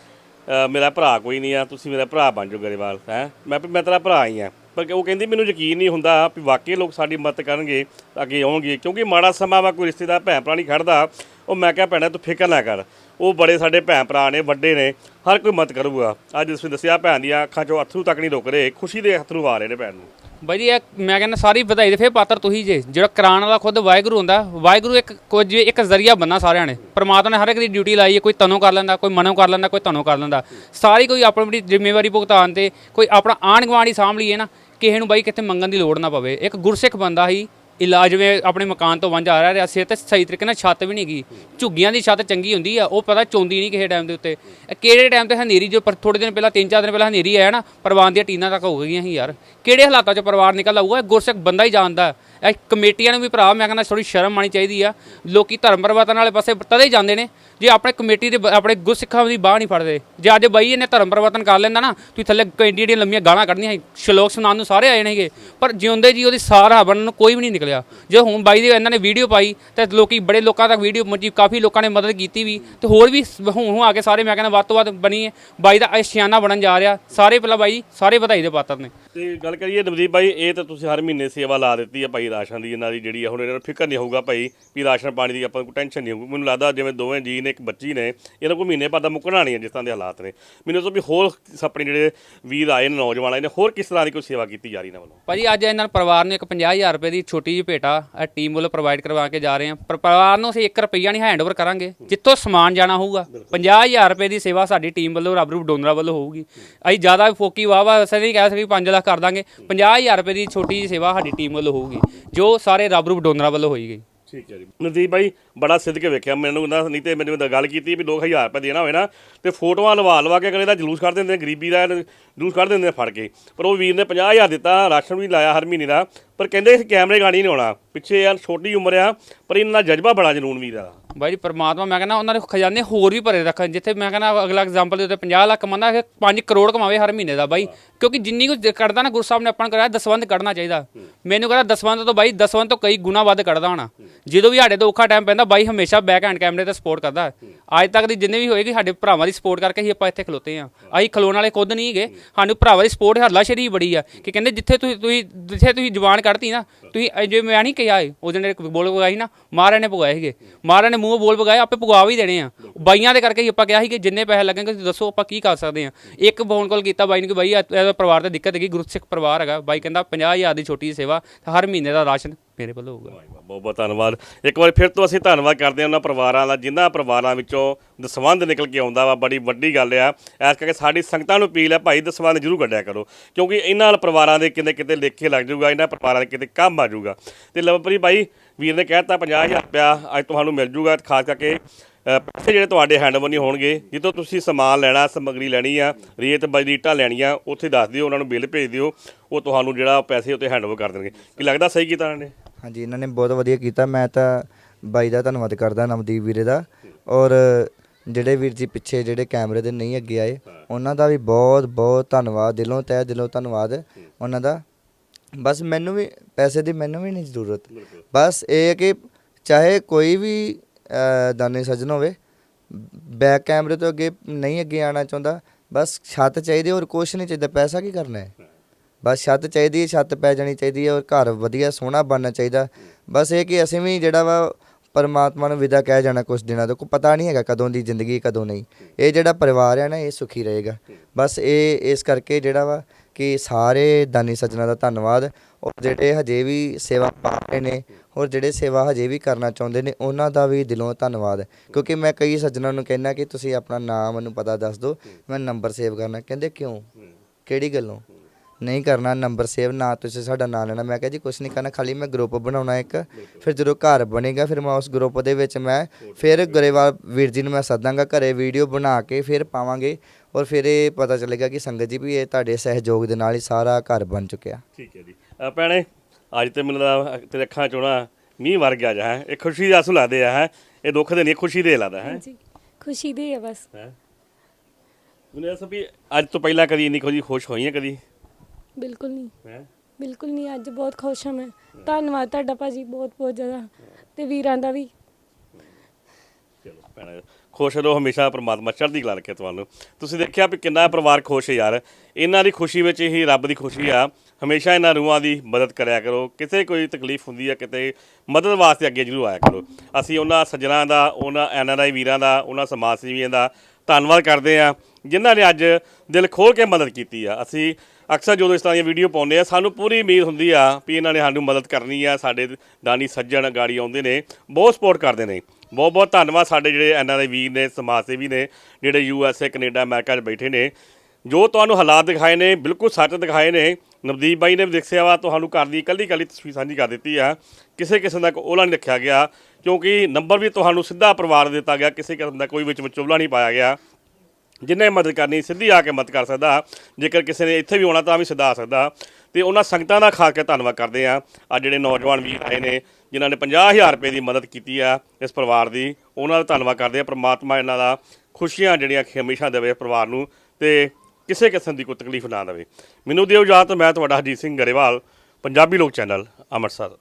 ਮੇਰਾ ਭਰਾ ਕੋਈ ਨਹੀਂ ਆ, ਤੁਸੀਂ ਮੇਰਾ ਭਰਾ ਬਣ ਜਾਓ ਗਰੇਵਾਲ, ਹੈ? ਮੈਂ ਮੈਂ ਤੇਰਾ ਭਰਾ ਹੀ ਆ। ਪਰ ਉਹ ਕਹਿੰਦੀ ਮੈਨੂੰ ਯਕੀਨ ਨਹੀਂ ਹੁੰਦਾ ਵੀ ਵਾਕਈ ਲੋਕ ਸਾਡੀ ਮਦਦ ਕਰਨਗੇ, ਅੱਗੇ ਆਉਣਗੇ, ਕਿਉਂਕਿ ਮਾੜਾ ਸਮਾਂ ਵਾ, ਕੋਈ ਰਿਸ਼ਤੇਦਾਰ ਭੈਣ ਭਰਾ ਨਹੀਂ ਖੜਦਾ। ਉਹ ਮੈਂ ਕਿਹਾ, ਭੈਣਾ, ਤੂੰ ਫਿਕਰ ਨਾ ਕਰ। ਉਹ ਬੜੇ ਸਾਡੇ ਭੈਣ ਭਰਾ ਨੇ, ਵੱਡੇ ਨੇ, ਹਰ ਕੋਈ ਮਦਦ ਕਰੂਗਾ। ਅੱਜ ਤੁਸੀਂ ਦੱਸਿਆ ਭੈਣ ਦੀਆਂ ਅੱਖਾਂ 'ਚੋਂ ਅਥਰੂ ਤੱਕ ਨਹੀਂ ਰੁਕ ਰਹੇ, ਖੁਸ਼ੀ ਦੇ ਅਥਰੂ ਆ ਰਹੇ ਨੇ ਭੈਣ ਨੂੰ। ਬਾਈ ਜੀ, ਇਹ ਮੈਂ ਕਹਿੰਦਾ, ਸਾਰੀ ਵਧਾਈ ਦੇ ਫੇਰ ਪਾਤਰ ਤੁਸੀਂ ਜੇ। ਜਿਹੜਾ ਕਰਾਉਣ ਵਾਲਾ ਖੁਦ ਵਾਹਿਗੁਰੂ ਹੁੰਦਾ, ਵਾਹਿਗੁਰੂ ਇੱਕ ਕੁਝ ਇੱਕ ਜ਼ਰੀਆ ਬੰਨਾ ਸਾਰਿਆਂ ਨੇ। ਪਰਮਾਤਮਾ ਨੇ ਹਰ ਇੱਕ ਦੀ ਡਿਊਟੀ ਲਾਈ ਹੈ, ਕੋਈ ਤਨੋਂ ਕਰ ਲੈਂਦਾ, ਕੋਈ ਮਨੋਂ ਕਰ ਲੈਂਦਾ, ਕੋਈ ਤਨੋਂ ਕਰ ਲੈਂਦਾ। ਸਾਰੀ ਕੋਈ ਆਪਣੀ ਆਪਣੀ ਜ਼ਿੰਮੇਵਾਰੀ ਭੁਗਤਾਨ ਤੇ, ਕੋਈ ਆਪਣਾ ਆਂਢ ਗੁਆਂਢ ਸਾਂਭ ਲਈਏ ਨਾ ਕਿਸੇ ਨੂੰ ਬਾਈ ਕਿਤੇ ਮੰਗਣ ਦੀ ਲੋੜ ਨਾ ਪਵੇ। ਇੱਕ ਗੁਰਸਿੱਖ ਬੰਦਾ ਸੀ, ਇਲਾਜ ਜਿਵੇਂ ਆਪਣੇ ਮਕਾਨ ਤੋਂ ਵਾਂਝਾ ਆ ਰਿਹਾ ਸੀ ਤੇ ਸਹੀ ਤਰੀਕੇ ਨਾਲ ਛੱਤ ਵੀ ਨਹੀਂ ਗਈ ਝੁੱਗੀਆਂ ਦੀ ਛੱਤ ਚੰਗੀ ਹੁੰਦੀ ਆ, ਉਹ ਪਤਾ ਚੌਂਦੀ ਨਹੀਂ ਕਿਸੇ ਟਾਈਮ ਦੇ ਉੱਤੇ। ਇਹ ਕਿਹੜੇ ਟਾਈਮ ਤੇ ਹਨੇਰੀ ਜੋ ਪਰ ਥੋੜੇ ਦਿਨ ਪਹਿਲਾਂ, ਤਿੰਨ ਚਾਰ ਦਿਨ ਪਹਿਲਾਂ ਹਨੇਰੀ ਆਇਆ ਨਾ ਪਰਵਾਨ ਦੀਆਂ ਟੀਨਾਂ ਤੱਕ ਹੋ ਗਈਆਂ ਸੀ ਯਾਰ। ਕਿਹੜੇ ਹਾਲਾਤਾਂ 'ਚ ਪਰਿਵਾਰ ਨਿਕਲ ਆਊਗਾ? ਗੁਰਸਿੱਖ ਬੰਦਾ ਹੀ ਜਾਣਦਾ। ਇਹ ਕਮੇਟੀਆਂ ਨੂੰ ਵੀ ਭਰਾ, ਮੈਂ ਕਹਿੰਦਾ ਥੋੜੀ ਸ਼ਰਮ ਆਣੀ ਚਾਹੀਦੀ ਆ। ਲੋਕੀ ਧਰਮ ਪਰਿਵਰਤਨ ਵਾਲੇ ਪਾਸੇ ਤਦੇ ਹੀ ਜਾਂਦੇ ਨੇ, ਜੇ ਆਪਣੇ ਕਮੇਟੀ ਦੇ ਬ- ਆਪਣੇ ਗੁਰਸਿੱਖਾਂ ਦੀ ਬਾਹ ਨਹੀਂ ਫੜਦੇ। ਜੇ ਅੱਜ ਬਾਈ ਇਹਨੇ ਧਰਮ ਪਰਿਵਰਤਨ ਕਰ ਲੈਂਦਾ ਨਾ, ਤੁਸੀਂ ਥੱਲੇ ਕੈਂਡੀ ਦੀਆਂ ਲੰਮੀਆਂ ਗਾਲਾਂ ਕੱਢਣੀਆਂ ਸੀ, ਸ਼ਲੋਕ ਸੁਣਾਉਣ ਨੂੰ ਸਾਰੇ ਆਏ ਨੇਗੇ, ਪਰ ਜਿਉਂਦੇ ਜੀ ਉਹਦੀ ਸਾਰਾ ਬਣਨ ਨੂੰ ਕੋਈ ਵੀ ਨਹੀਂ ਨਿਕਲਿਆ। ਜੇ ਹੁਣ ਬਾਈ ਦੀ ਇਹਨਾਂ ਨੇ ਵੀਡੀਓ ਪਾਈ, ਤੇ ਲੋਕੀ ਬੜੇ ਲੋਕਾਂ ਤੱਕ ਵੀਡੀਓ ਪਹੁੰਚੀ, ਕਾਫੀ ਲੋਕਾਂ ਨੇ ਮਦਦ ਕੀਤੀ ਵੀ, ਤੇ ਹੋਰ ਵੀ ਸ- ਹੁਣ ਹੁਣ ਆ ਕੇ ਸਾਰੇ ਮੈਂ ਕਹਿੰਦਾ ਵੱਧ ਤੋਂ ਵੱਧ ਬਣੀ ਹੈ। ਬਾਈ ਦਾ ਅਸ਼ਿਆਨਾ ਬਣਨ ਜਾ ਰਿਹਾ, ਸਾਰੇ ਪਹਿਲਾਂ ਬਾਈ, ਸਾਰੇ ਵਧਾਈ ਦੇ ਪਾਤਰ ਨੇ। ਤੇ ਗੱਲ ਕਰੀਏ ਨਵਦੀਪ ਭਾਈ ਇਹ ਤਾਂ ਤੁਸੀਂ ਹਰ ਮਹੀਨੇ ਸੇਵਾ ਲਾ ਦਿੱਤੀ ਹੈ ਭਾਈ ਰਾਸ਼ਨ ਦੀ ਇਹਨਾਂ ਦੀ ਜਿਹੜੀ ਆ ਹੁਣ ਇਹਨਾਂ ਨੂੰ ਫਿਕਰ ਨਹੀਂ ਹੋਊਗਾ ਭਾਈ ਵੀ ਰਾਸ਼ਨ ਪਾਣੀ ਦੀ ਆਪਾਂ ਨੂੰ ਕੋਈ ਟੈਨਸ਼ਨ ਨਹੀਂ ਹੋਊਗੀ। ਮੈਨੂੰ ਲੱਗਦਾ ਜਿਵੇਂ ਦੋਵੇਂ ਜੀ ਨੇ ਇੱਕ ਬੱਚੀ ਨੇ ਇਹਨਾਂ ਕੋਈ ਮਹੀਨੇ ਬਾਅਦ ਦਾ ਮੁੱਕਣਾ ਨਹੀਂ ਹੈ ਜਿਸ ਤਰ੍ਹਾਂ ਦੇ ਹਾਲਾਤ ਨੇ। ਮੈਨੂੰ ਤਾਂ ਵੀ ਹੋਰ ਆਪਣੇ ਜਿਹੜੇ ਵੀਰ ਆਏ ਨੇ ਨੌਜਵਾਨ ਆਏ ਨੇ ਹੋਰ ਕਿਸ ਤਰ੍ਹਾਂ ਦੀ ਕੋਈ ਸੇਵਾ ਕੀਤੀ ਜਾ ਰਹੀ ਇਹਨਾਂ ਵੱਲੋਂ? ਭਾਜੀ ਅੱਜ ਇਹਨਾਂ ਪਰਿਵਾਰ ਨੂੰ ਇੱਕ 50000 ਰੁਪਏ ਦੀ ਛੋਟੀ ਜਿਹੀ ਭੇਟਾ ਇਹ ਟੀਮ ਵੱਲੋਂ ਪ੍ਰੋਵਾਈਡ ਕਰਵਾ ਕੇ ਜਾ ਰਹੇ ਹਾਂ ਪਰ ਪਰਿਵਾਰ ਨੂੰ ਅਸੀਂ 1 ਰੁਪਈਆ ਨਹੀਂ ਹੈਂਡਓਵਰ ਕਰਾਂਗੇ। ਜਿੱਥੋਂ ਸਮਾਨ ਜਾਣਾ ਹੋਊਗਾ 50000 ਰੁਪਏ ਦੀ ਸੇਵਾ ਸਾਡੀ ਟੀਮ ਵੱਲੋਂ ਰੱਬ ਰੂਪ ਡੋਨਰਾ ਵੱਲੋਂ ਹੋਊਗੀ। ਅਸੀਂ ਜ਼ਿਆਦਾ ਫੋਕੀ ਵਾਹ ਅਸੀਂ ਨਹੀਂ ਕਹਿ ਸਕਦੇ 5 ਲੱਖ ਕਰ ਦਾਂਗੇ। 50000 ਰੁਪਏ ਦੀ ਛੋਟੀ ਜਿਹੀ ਸੇਵਾ ਸਾਡੀ ਟੀਮ ਵੱਲੋਂ ਹੋਊਗੀ। ਜੋ ਸਾਰੇ ਰੱਬ ਰੂਪ ਡੋਨਰਾ ਵੱਲੋਂ ਹੋਈ ਗਈ। ਠੀਕ ਹੈ ਜੀ। ਨਵਦੀਪ ਬਾਈ, ਬੜਾ ਸਿੱਧ ਕੇ ਵੇਖਿਆ ਮੈਨੂੰ ਨਾ, ਨਹੀਂ ਤੇ ਮੈਨੂੰ ਤਾਂ ਗੱਲ ਕੀਤੀ ਵੀ ਲੋਕ 1000 ਰੁਪਏ ਦੇਣਾ ਹੋਵੇ ਨਾ, ਤੇ ਫੋਟੋਆਂ ਲਵਾ ਲਵਾ ਕੇ ਅਗਲੇ ਦਾ ਜਲੂਸ ਕੱਢ ਦਿੰਦੇ ਨੇ ਗਰੀਬੀ ਦਾ ਜਲੂਸ ਕੱਢ ਦਿੰਦੇ ਨੇ ਫੜ ਕੇ। ਪਰ ਉਹ ਵੀਰ ਨੇ 50000 ਦਿੱਤਾ, ਰਾਸ਼ਨ ਵੀ ਲਾਇਆ ਹਰ ਮਹੀਨੇ ਦਾ ਪਰ ਕਹਿੰਦੇ ਇਸ ਕੈਮਰੇ ਗਾੜੀ ਨਹੀਂ ਆਉਣਾ। ਪਿੱਛੇ ਯਾਰ ਛੋਟੀ ਉਮਰ ਆ, ਪਰ ਇਹਨਾਂ ਦਾ ਜਜ਼ਬਾ ਬੜਾ ਜਨੂਨ ਵੀਰ ਦਾ ਬਾਈ ਜੀ, ਪਰਮਾਤਮਾ, ਮੈਂ ਕਹਿੰਦਾ ਉਹਨਾਂ ਦੇ ਖਜ਼ਾਨੇ ਹੋਰ ਵੀ ਭਰੇ ਰੱਖਣ, ਜਿੱਥੇ ਮੈਂ ਕਹਿੰਦਾ ਅਗਲਾ ਐਗਜ਼ਾਮਪਲ ਦੇ ਉੱਤੇ 50 ਲੱਖ ਕਮਾਉਂਦਾ ਇਹ 5 ਕਰੋੜ ਕਮਾਵੇ ਹਰ ਮਹੀਨੇ ਦਾ ਬਾਈ। ਕਿਉਂਕਿ ਜਿੰਨੀ ਕੁ ਕੱਢਦਾ ਨਾ, ਗੁਰੂ ਸਾਹਿਬ ਨੇ ਆਪਾਂ ਨੂੰ ਕਰਾਇਆ ਦਸਵੰਦ ਕੱਢਣਾ ਚਾਹੀਦਾ। ਮੈਨੂੰ ਕਹਿੰਦਾ ਦਸਵੰਦ ਤੋਂ ਬਾਈ ਦਸਵੰਦ ਤੋਂ ਕਈ ਗੁਣਾ ਵੱਧ ਕੱਢਦਾ ਹੋਣਾ। ਜਦੋਂ ਵੀ ਸਾਡੇ ਤੋਂ ਔਖਾ ਟਾਈਮ ਪੈਂਦਾ, ਬਾਈ ਹਮੇਸ਼ਾ ਬੈਕ ਹੈਂਡ ਕੈਮਰੇ ਤੇ ਸਪੋਰਟ ਕਰਦਾ। ਅੱਜ ਤੱਕ ਦੀ ਜਿੰਨੇ ਵੀ ਹੋਏਗੀ, ਸਾਡੇ ਭਰਾਵਾਂ ਦੀ ਸਪੋਰਟ ਕਰਕੇ ਹੀ ਆਪਾਂ ਇੱਥੇ ਖਲੋਤੇ ਆ ਅਸੀਂ ਖਲੋਣ ਵਾਲੇ ਖੁਦ ਨਹੀਂ ਹੈਗੇ। ਸਾਨੂੰ ਭਰਾਵਾਂ ਦੀ ਸਪੋਰਟ ਹਰਲਾ ਸ਼ਰੀ ਬੜੀ ਆ ਕਿ ਕਹਿੰਦੇ ਜਿੱਥੇ ਤੁਸੀਂ ਤੁਸੀਂ ਜਿੱਥੇ ਤੁਸੀਂ ਜ਼ੁਬਾਨ ਕੱਢਤੀ ਨਾ, ਤੁਸੀਂ ਇਹ ਜੇ ਮੈਂ ਨਹੀਂ ਕਿਹਾ ਏ ਉਹ ਜਿਹੜੇ ਬੋਲ ਪਗਾਈ ਨਾ, ਮਹਾਰਾਜ ਨੇ ਪਗਾਏ ਸੀਗੇ। ਮਹਾਰਾਜ ਨੇ ਮੂੰਹ ਬੋਲ ਪਗਾਏ ਆਪੇ ਪਗਵਾ ਵੀ ਦੇਣੇ ਆ। ਬਾਈਆਂ ਦੇ ਕਰਕੇ ਹੀ ਆਪਾਂ ਕਿਹਾ ਸੀ ਕਿ ਜਿੰਨੇ ਪੈਸੇ ਲੱਗਣਗੇ, ਤੁਸੀਂ ਦੱਸੋ ਆਪਾਂ ਕੀ ਕਰ ਸਕਦੇ ਆ। ਇੱਕ ਫੋਨ ਕਾਲ ਕੀਤਾ ਬਾਈ ਨੂੰ ਕਿ ਬਾਈ ਇਹਦਾ ਪਰਿਵਾਰ ਤੇ ਦਿੱਕਤ ਹੈਗੀ ਗੁਰਸਿੱਖ ਪਰਿਵਾਰ ਹੈਗਾ। ਬਾਈ ਕਹਿੰਦਾ 50000 ਦੀ ਛੋਟੀ ਸੇਵਾ ਤੇ ਹਰ ਮਹੀਨੇ ਦਾ ਰਾਸ਼ਨ। ਮੇਰੇ ਵੱਲੋਂ ਹੋਊਗਾ। ਬਹੁਤ ਬਹੁਤ ਧੰਨਵਾਦ। ਇੱਕ ਵਾਰ ਫਿਰ ਤੋਂ ਅਸੀਂ ਧੰਨਵਾਦ ਕਰਦੇ ਹਾਂ ਉਹਨਾਂ ਪਰਿਵਾਰਾਂ ਦਾ, ਜਿਨ੍ਹਾਂ ਪਰਿਵਾਰਾਂ ਵਿੱਚੋਂ ਦਸਵੰਧ ਨਿਕਲ ਕੇ ਆਉਂਦਾ ਵਾ, ਬੜੀ ਵੱਡੀ ਗੱਲ ਆ। ਐਸ ਕਰਕੇ ਸਾਡੀ ਸੰਗਤਾਂ ਨੂੰ ਅਪੀਲ ਹੈ ਭਾਈ ਦਸਵੰਧ ਜ਼ਰੂਰ ਕੱਢਿਆ ਕਰੋ, ਕਿਉਂਕਿ ਇਹਨਾਂ ਨਾਲ ਪਰਿਵਾਰਾਂ ਦੇ ਕਿਤੇ ਕਿਤੇ ਲੇਖੇ ਲੱਗ ਜਾਊਗਾ, ਇਹਨਾਂ ਪਰਿਵਾਰਾਂ ਦੇ ਕਿਤੇ ਕੰਮ ਆ ਜਾਊਗਾ। ਤੇ ਲਵਪ੍ਰੀਤ ਭਾਈ, ਵੀਰ ਨੇ ਕਹਿਤਾ 50000 ਰੁਪਇਆ ਅੱਜ ਤੁਹਾਨੂੰ ਮਿਲ ਜਾਊਗਾ ਖਾਸ ਕਰਕੇ ਪੈਸੇ ਜਿਹੜੇ ਤੁਹਾਡੇ ਹੈਂਡਓਵਰ ਨਹੀਂ ਹੋਣਗੇ ਜਿੱਦੋਂ ਤੁਸੀਂ ਸਮਾਨ ਲੈਣਾ, ਸਮੱਗਰੀ ਲੈਣੀ ਆ, ਰੇਤ ਬਜਰੀਟਾਂ ਲੈਣੀਆਂ, ਉੱਥੇ ਦੱਸ ਦਿਓ, ਉਹਨਾਂ ਨੂੰ ਬਿੱਲ ਭੇਜ ਦਿਓ, ਉਹ ਤੁਹਾਨੂੰ ਜਿਹੜਾ ਪੈਸੇ ਉੱਤੇ ਹੈਂਡਓਵਰ ਕਰ ਦੇਣਗੇ। ਕੀ ਲੱਗਦਾ ਸਹੀ ਕੀਤਾ ਇਹਨਾਂ ਨੇ? ਹਾਂਜੀ ਇਹਨਾਂ ਨੇ ਬਹੁਤ ਵਧੀਆ ਕੀਤਾ। ਮੈਂ ਤਾਂ ਬਾਈ ਦਾ ਧੰਨਵਾਦ ਕਰਦਾ ਨਵਦੀਪ ਵੀਰੇ ਦਾ। ਔਰ ਜਿਹੜੇ ਵੀਰ ਜੀ ਪਿੱਛੇ ਜਿਹੜੇ ਕੈਮਰੇ ਦੇ ਨਹੀਂ ਅੱਗੇ ਆਏ ਉਹਨਾਂ ਦਾ ਵੀ ਬਹੁਤ ਬਹੁਤ ਧੰਨਵਾਦ। ਦਿਲੋਂ ਤਹਿ ਦਿਲੋਂ ਧੰਨਵਾਦ ਉਹਨਾਂ ਦਾ। ਬਸ ਮੈਨੂੰ ਵੀ ਪੈਸੇ ਦੀ ਮੈਨੂੰ ਵੀ ਨਹੀਂ ਜ਼ਰੂਰਤ। ਬਸ ਇਹ ਹੈ ਕਿ ਚਾਹੇ ਕੋਈ ਵੀ ਦਾਨੀ ਸੱਜਣ ਹੋਵੇ ਬੈਕ ਕੈਮਰੇ ਤੋਂ ਅੱਗੇ ਨਹੀਂ ਅੱਗੇ ਆਣਾ ਚਾਹੁੰਦਾ। ਬਸ ਛੱਤ ਚਾਹੀਦੀ ਔਰ ਕੁਛ ਨਹੀਂ ਚਾਹੀਦਾ। ਪੈਸਾ ਕੀ ਕਰਨਾ ਹੈ। ਬਸ ਛੱਤ ਚਾਹੀਦੀ ਹੈ, ਛੱਤ ਪੈ ਜਾਣੀ ਚਾਹੀਦੀ ਹੈ ਔਰ ਘਰ ਵਧੀਆ ਸੋਹਣਾ ਬਣਨਾ ਚਾਹੀਦਾ। ਬਸ ਇਹ ਕਿ ਅਸੀਂ ਵੀ ਜਿਹੜਾ ਵਾ ਪਰਮਾਤਮਾ ਨੂੰ ਵਿਦਾ ਕਹਿ ਜਾਣਾ ਕੁਝ ਦਿਨਾਂ ਤੋਂ, ਕੋਈ ਪਤਾ ਨਹੀਂ ਹੈਗਾ ਕਦੋਂ ਦੀ ਜ਼ਿੰਦਗੀ, ਕਦੋਂ ਨਹੀਂ। ਇਹ ਜਿਹੜਾ ਪਰਿਵਾਰ ਹੈ ਨਾ, ਇਹ ਸੁਖੀ ਰਹੇਗਾ। ਬਸ ਇਹ, ਇਸ ਕਰਕੇ ਜਿਹੜਾ ਵਾ ਕਿ ਸਾਰੇ ਦਾਨੀ ਸੱਜਣਾ ਦਾ ਧੰਨਵਾਦ ਔਰ ਜਿਹੜੇ ਹਜੇ ਵੀ ਸੇਵਾ ਪਾ ਰਹੇ ਨੇ ਔਰ ਜਿਹੜੇ ਸੇਵਾ ਹਜੇ ਵੀ ਕਰਨਾ ਚਾਹੁੰਦੇ ਨੇ, ਉਹਨਾਂ ਦਾ ਵੀ ਦਿਲੋਂ ਧੰਨਵਾਦ। ਕਿਉਂਕਿ ਮੈਂ ਕਈ ਸੱਜਣਾ ਨੂੰ ਕਹਿੰਦਾ ਕਿ ਤੁਸੀਂ ਆਪਣਾ ਨਾਮ ਮੈਨੂੰ ਪਤਾ ਦੱਸ ਦਿਓ, ਮੈਂ ਨੰਬਰ ਸੇਵ ਕਰਨਾ। ਕਹਿੰਦੇ ਕਿਉਂ? ਕਿਹੜੀ ਗੱਲੋਂ? ਨਹੀਂ ਕਰਨਾ ਨੰਬਰ ਸੇਵ ਨਾ ਤੁਸੀਂ ਸਾਡਾ ਨਾਂ ਲੈਣਾ। ਮੈਂ ਕਿਹਾ ਜੀ ਕੁਛ ਨਹੀਂ ਕਰਨਾ ਖਾਲੀ ਮੈਂ ਗਰੁੱਪ ਬਣਾਉਣਾ ਇੱਕ। ਫਿਰ ਜਦੋਂ ਘਰ ਬਣੇਗਾ ਫਿਰ ਮੈਂ ਉਸ ਗਰੁੱਪ ਦੇ ਵਿੱਚ ਮੈਂ ਫਿਰ ਗਰੇਵਾਲ ਵੀਰ ਜੀ ਨੂੰ ਮੈਂ ਸੱਦਾਂਗਾ ਘਰੇ ਵੀਡੀਓ ਬਣਾ ਕੇ ਫਿਰ ਪਾਵਾਂਗੇ। ਔਰ ਫਿਰ ਇਹ ਪਤਾ ਚੱਲੇਗਾ ਕਿ ਸੰਗਤ ਜੀ ਵੀ ਇਹ ਤੁਹਾਡੇ ਸਹਿਯੋਗ ਦੇ ਨਾਲ ਹੀ ਸਾਰਾ ਘਰ ਬਣ ਚੁੱਕਿਆ। ਠੀਕ ਹੈ ਜੀ। ਅ, ਭੈਣੇ ਅੱਜ ਤੇ ਮੈਨੂੰ ਲੱਗਦਾ ਤੇਰੇ ਅੱਖਾਂ ਚੋਂ ਨਾ ਮੀਂਹ ਵਰ ਗਿਆ ਜਾ ਹੈ। ਇਹ ਖੁਸ਼ੀ ਦੇ ਆਂਸੂ ਲੱਗਦੇ ਆ ਹੈ। ਇਹ ਦੁੱਖ ਦੇ ਨਹੀਂ ਖੁਸ਼ੀ ਦੇ ਲੱਗਦਾ ਹੈ। ਜੀ ਖੁਸ਼ੀ ਦੀ ਹੈ ਬਸ। ਹੈ? ਮੈਨੂੰ ਐਸਾ ਵੀ ਅੱਜ ਤੋਂ ਪਹਿਲਾਂ ਕਦੀ ਇੰਨੀ ਖੁਸ਼ੀ ਖੁਸ਼ ਹੋਈ ਹੈ ਕਦੀ? ਬਿਲਕੁਲ ਨਹੀਂ। ਹੈ? ਬਿਲਕੁਲ ਨਹੀਂ ਅੱਜ ਬਹੁਤ ਖੁਸ਼ ਹਾਂ ਮੈਂ। ਧੰਨਵਾਦ ਤੁਹਾਡਾ ਭਾਜੀ ਬਹੁਤ ਬਹੁਤ ਜ਼ਿਆਦਾ। ਤੇ ਵੀਰਾਂ ਦਾ ਵੀ। ਚਲੋ ਭੈਣੇ ਖੁਸ਼ ਰਹੋ ਹਮੇਸ਼ਾ ਪ੍ਰਮਾਤਮਾ ਚੜ੍ਹਦੀ ਕਲਾ ਰੱਖੇ ਤੁਹਾਨੂੰ। ਤੁਸੀਂ ਦੇਖਿਆ ਵੀ ਕਿੰਨਾ ਪਰਿਵਾਰ ਖੁਸ਼ ਹੈ ਯਾਰ। ਇਹਨਾਂ ਦੀ ਖੁਸ਼ੀ ਵਿੱਚ ਹੀ ਰੱਬ ਦੀ ਖੁਸ਼ੀ ਆ। ਹਮੇਸ਼ਾ ਇਹਨਾਂ ਰੂਹਾਂ ਦੀ ਮਦਦ ਕਰਿਆ ਕਰੋ। ਕਿਤੇ ਕੋਈ ਤਕਲੀਫ ਹੁੰਦੀ ਹੈ ਕਿਤੇ ਮਦਦ ਵਾਸਤੇ ਅੱਗੇ ਜ਼ਰੂਰ ਆਇਆ ਕਰੋ। ਅਸੀਂ ਉਹਨਾਂ ਸੱਜਣਾ ਦਾ ਉਹਨਾਂ ਐਨਆਰਆਈ ਵੀਰਾਂ ਦਾ ਉਹਨਾਂ ਸਮਾਜ ਸੇਵੀਆਂ ਦਾ ਧੰਨਵਾਦ ਕਰਦੇ ਆ ਜਿਨ੍ਹਾਂ ਨੇ ਅੱਜ ਦਿਲ ਖੋਲ ਕੇ ਮਦਦ ਕੀਤੀ ਆ। ਅਸੀਂ ਅਕਸਰ ਜਦੋਂ ਇਸ ਤਰ੍ਹਾਂ ਦੀਆਂ ਵੀਡੀਓ ਪਾਉਂਦੇ ਆ, ਸਾਨੂੰ ਪੂਰੀ ਉਮੀਦ ਹੁੰਦੀ ਆ ਵੀ ਇਹਨਾਂ ਨੇ ਸਾਨੂੰ ਮਦਦ ਕਰਨੀ ਆ, ਸਾਡੇ ਦਾਨੀ ਸੱਜਣ ਗਾੜੀ ਆਉਂਦੇ ਨੇ, ਬਹੁਤ ਸਪੋਰਟ ਕਰਦੇ ਨੇ। ਬਹੁਤ ਬਹੁਤ ਧੰਨਵਾਦ ਸਾਡੇ ਜਿਹੜੇ ਐਨਆਰਆਈ ਵੀਰ ਨੇ, ਸਮਾਜ ਸੇਵੀ ਨੇ, ਜਿਹੜੇ U S A Canada America 'ਚ ਬੈਠੇ ਨੇ। ਜੋ ਤੁਹਾਨੂੰ ਹਾਲਾਤ ਦਿਖਾਏ ਨੇ, ਬਿਲਕੁਲ ਸੱਚ ਦਿਖਾਏ ਨੇ, ਨਵਦੀਪ ਬਾਈ ਨੇ ਵੀ ਦੇਖਿਆ ਵਾ, ਤੁਹਾਨੂੰ ਘਰ ਦੀ ਇਕੱਲੀ ਇਕੱਲੀ ਤਸਵੀਰ ਸਾਂਝੀ ਕਰ ਦਿੱਤੀ ਆ। ਕਿਸੇ ਕਿਸਮ ਦਾ ਕੋਈ ਉਹਲਾ ਨਹੀਂ ਰੱਖਿਆ ਗਿਆ, ਕਿਉਂਕਿ ਨੰਬਰ ਵੀ ਤੁਹਾਨੂੰ ਸਿੱਧਾ ਪਰਿਵਾਰ ਦਿੱਤਾ ਗਿਆ, ਕਿਸੇ ਕਿਸਮ ਦਾ ਕੋਈ ਵਿੱਚ ਵਿਚੋਲਾ ਨਹੀਂ ਪਾਇਆ ਗਿਆ। ਜਿੰਨੇ ਮਦਦ ਕਰਨੀ, ਸਿੱਧੀ ਆ ਕੇ ਮਦਦ ਕਰ ਸਕਦਾ। ਜੇਕਰ ਕਿਸੇ ਨੇ ਇੱਥੇ ਵੀ ਆਉਣਾ ਤਾਂ ਵੀ ਸਿੱਧਾ ਆ ਸਕਦਾ। ਤੇ ਉਹਨਾਂ ਸੰਗਤਾਂ ਦਾ ਖਾਸ ਕੇ ਧੰਨਵਾਦ ਕਰਦੇ ਆ ਆ ਜਿਹੜੇ ਨੌਜਵਾਨ ਵੀਰ ਆਏ ਨੇ, ਜਿਨ੍ਹਾਂ ਨੇ 50000 ਰੁਪਏ ਦੀ ਮਦਦ ਕੀਤੀ ਆ ਇਸ ਪਰਿਵਾਰ ਦੀ, ਉਹਨਾਂ ਦਾ ਧੰਨਵਾਦ ਕਰਦੇ ਆ ਪ੍ਰਮਾਤਮਾ ਇਹਨਾਂ ਦਾ ਖੁਸ਼ੀਆਂ ਜਿਹੜੀਆਂ ਹਮੇਸ਼ਾ ਦੇਵੇ ਪਰਿਵਾਰ ਨੂੰ ਤੇ ਕਿਸੇ ਕਿਸਮ ਦੀ ਕੋਈ ਤਕਲੀਫ ਨਾ ਦੇਵੇ। ਮੈਨੂੰ ਦਿਓ ਇਜਾਜ਼ਤ, ਮੈਂ ਤੁਹਾਡਾ ਹਰਜੀਤ ਸਿੰਘ ਗਰੇਵਾਲ, ਪੰਜਾਬੀ ਲੋਕ ਚੈਨਲ, ਅੰਮ੍ਰਿਤਸਰ।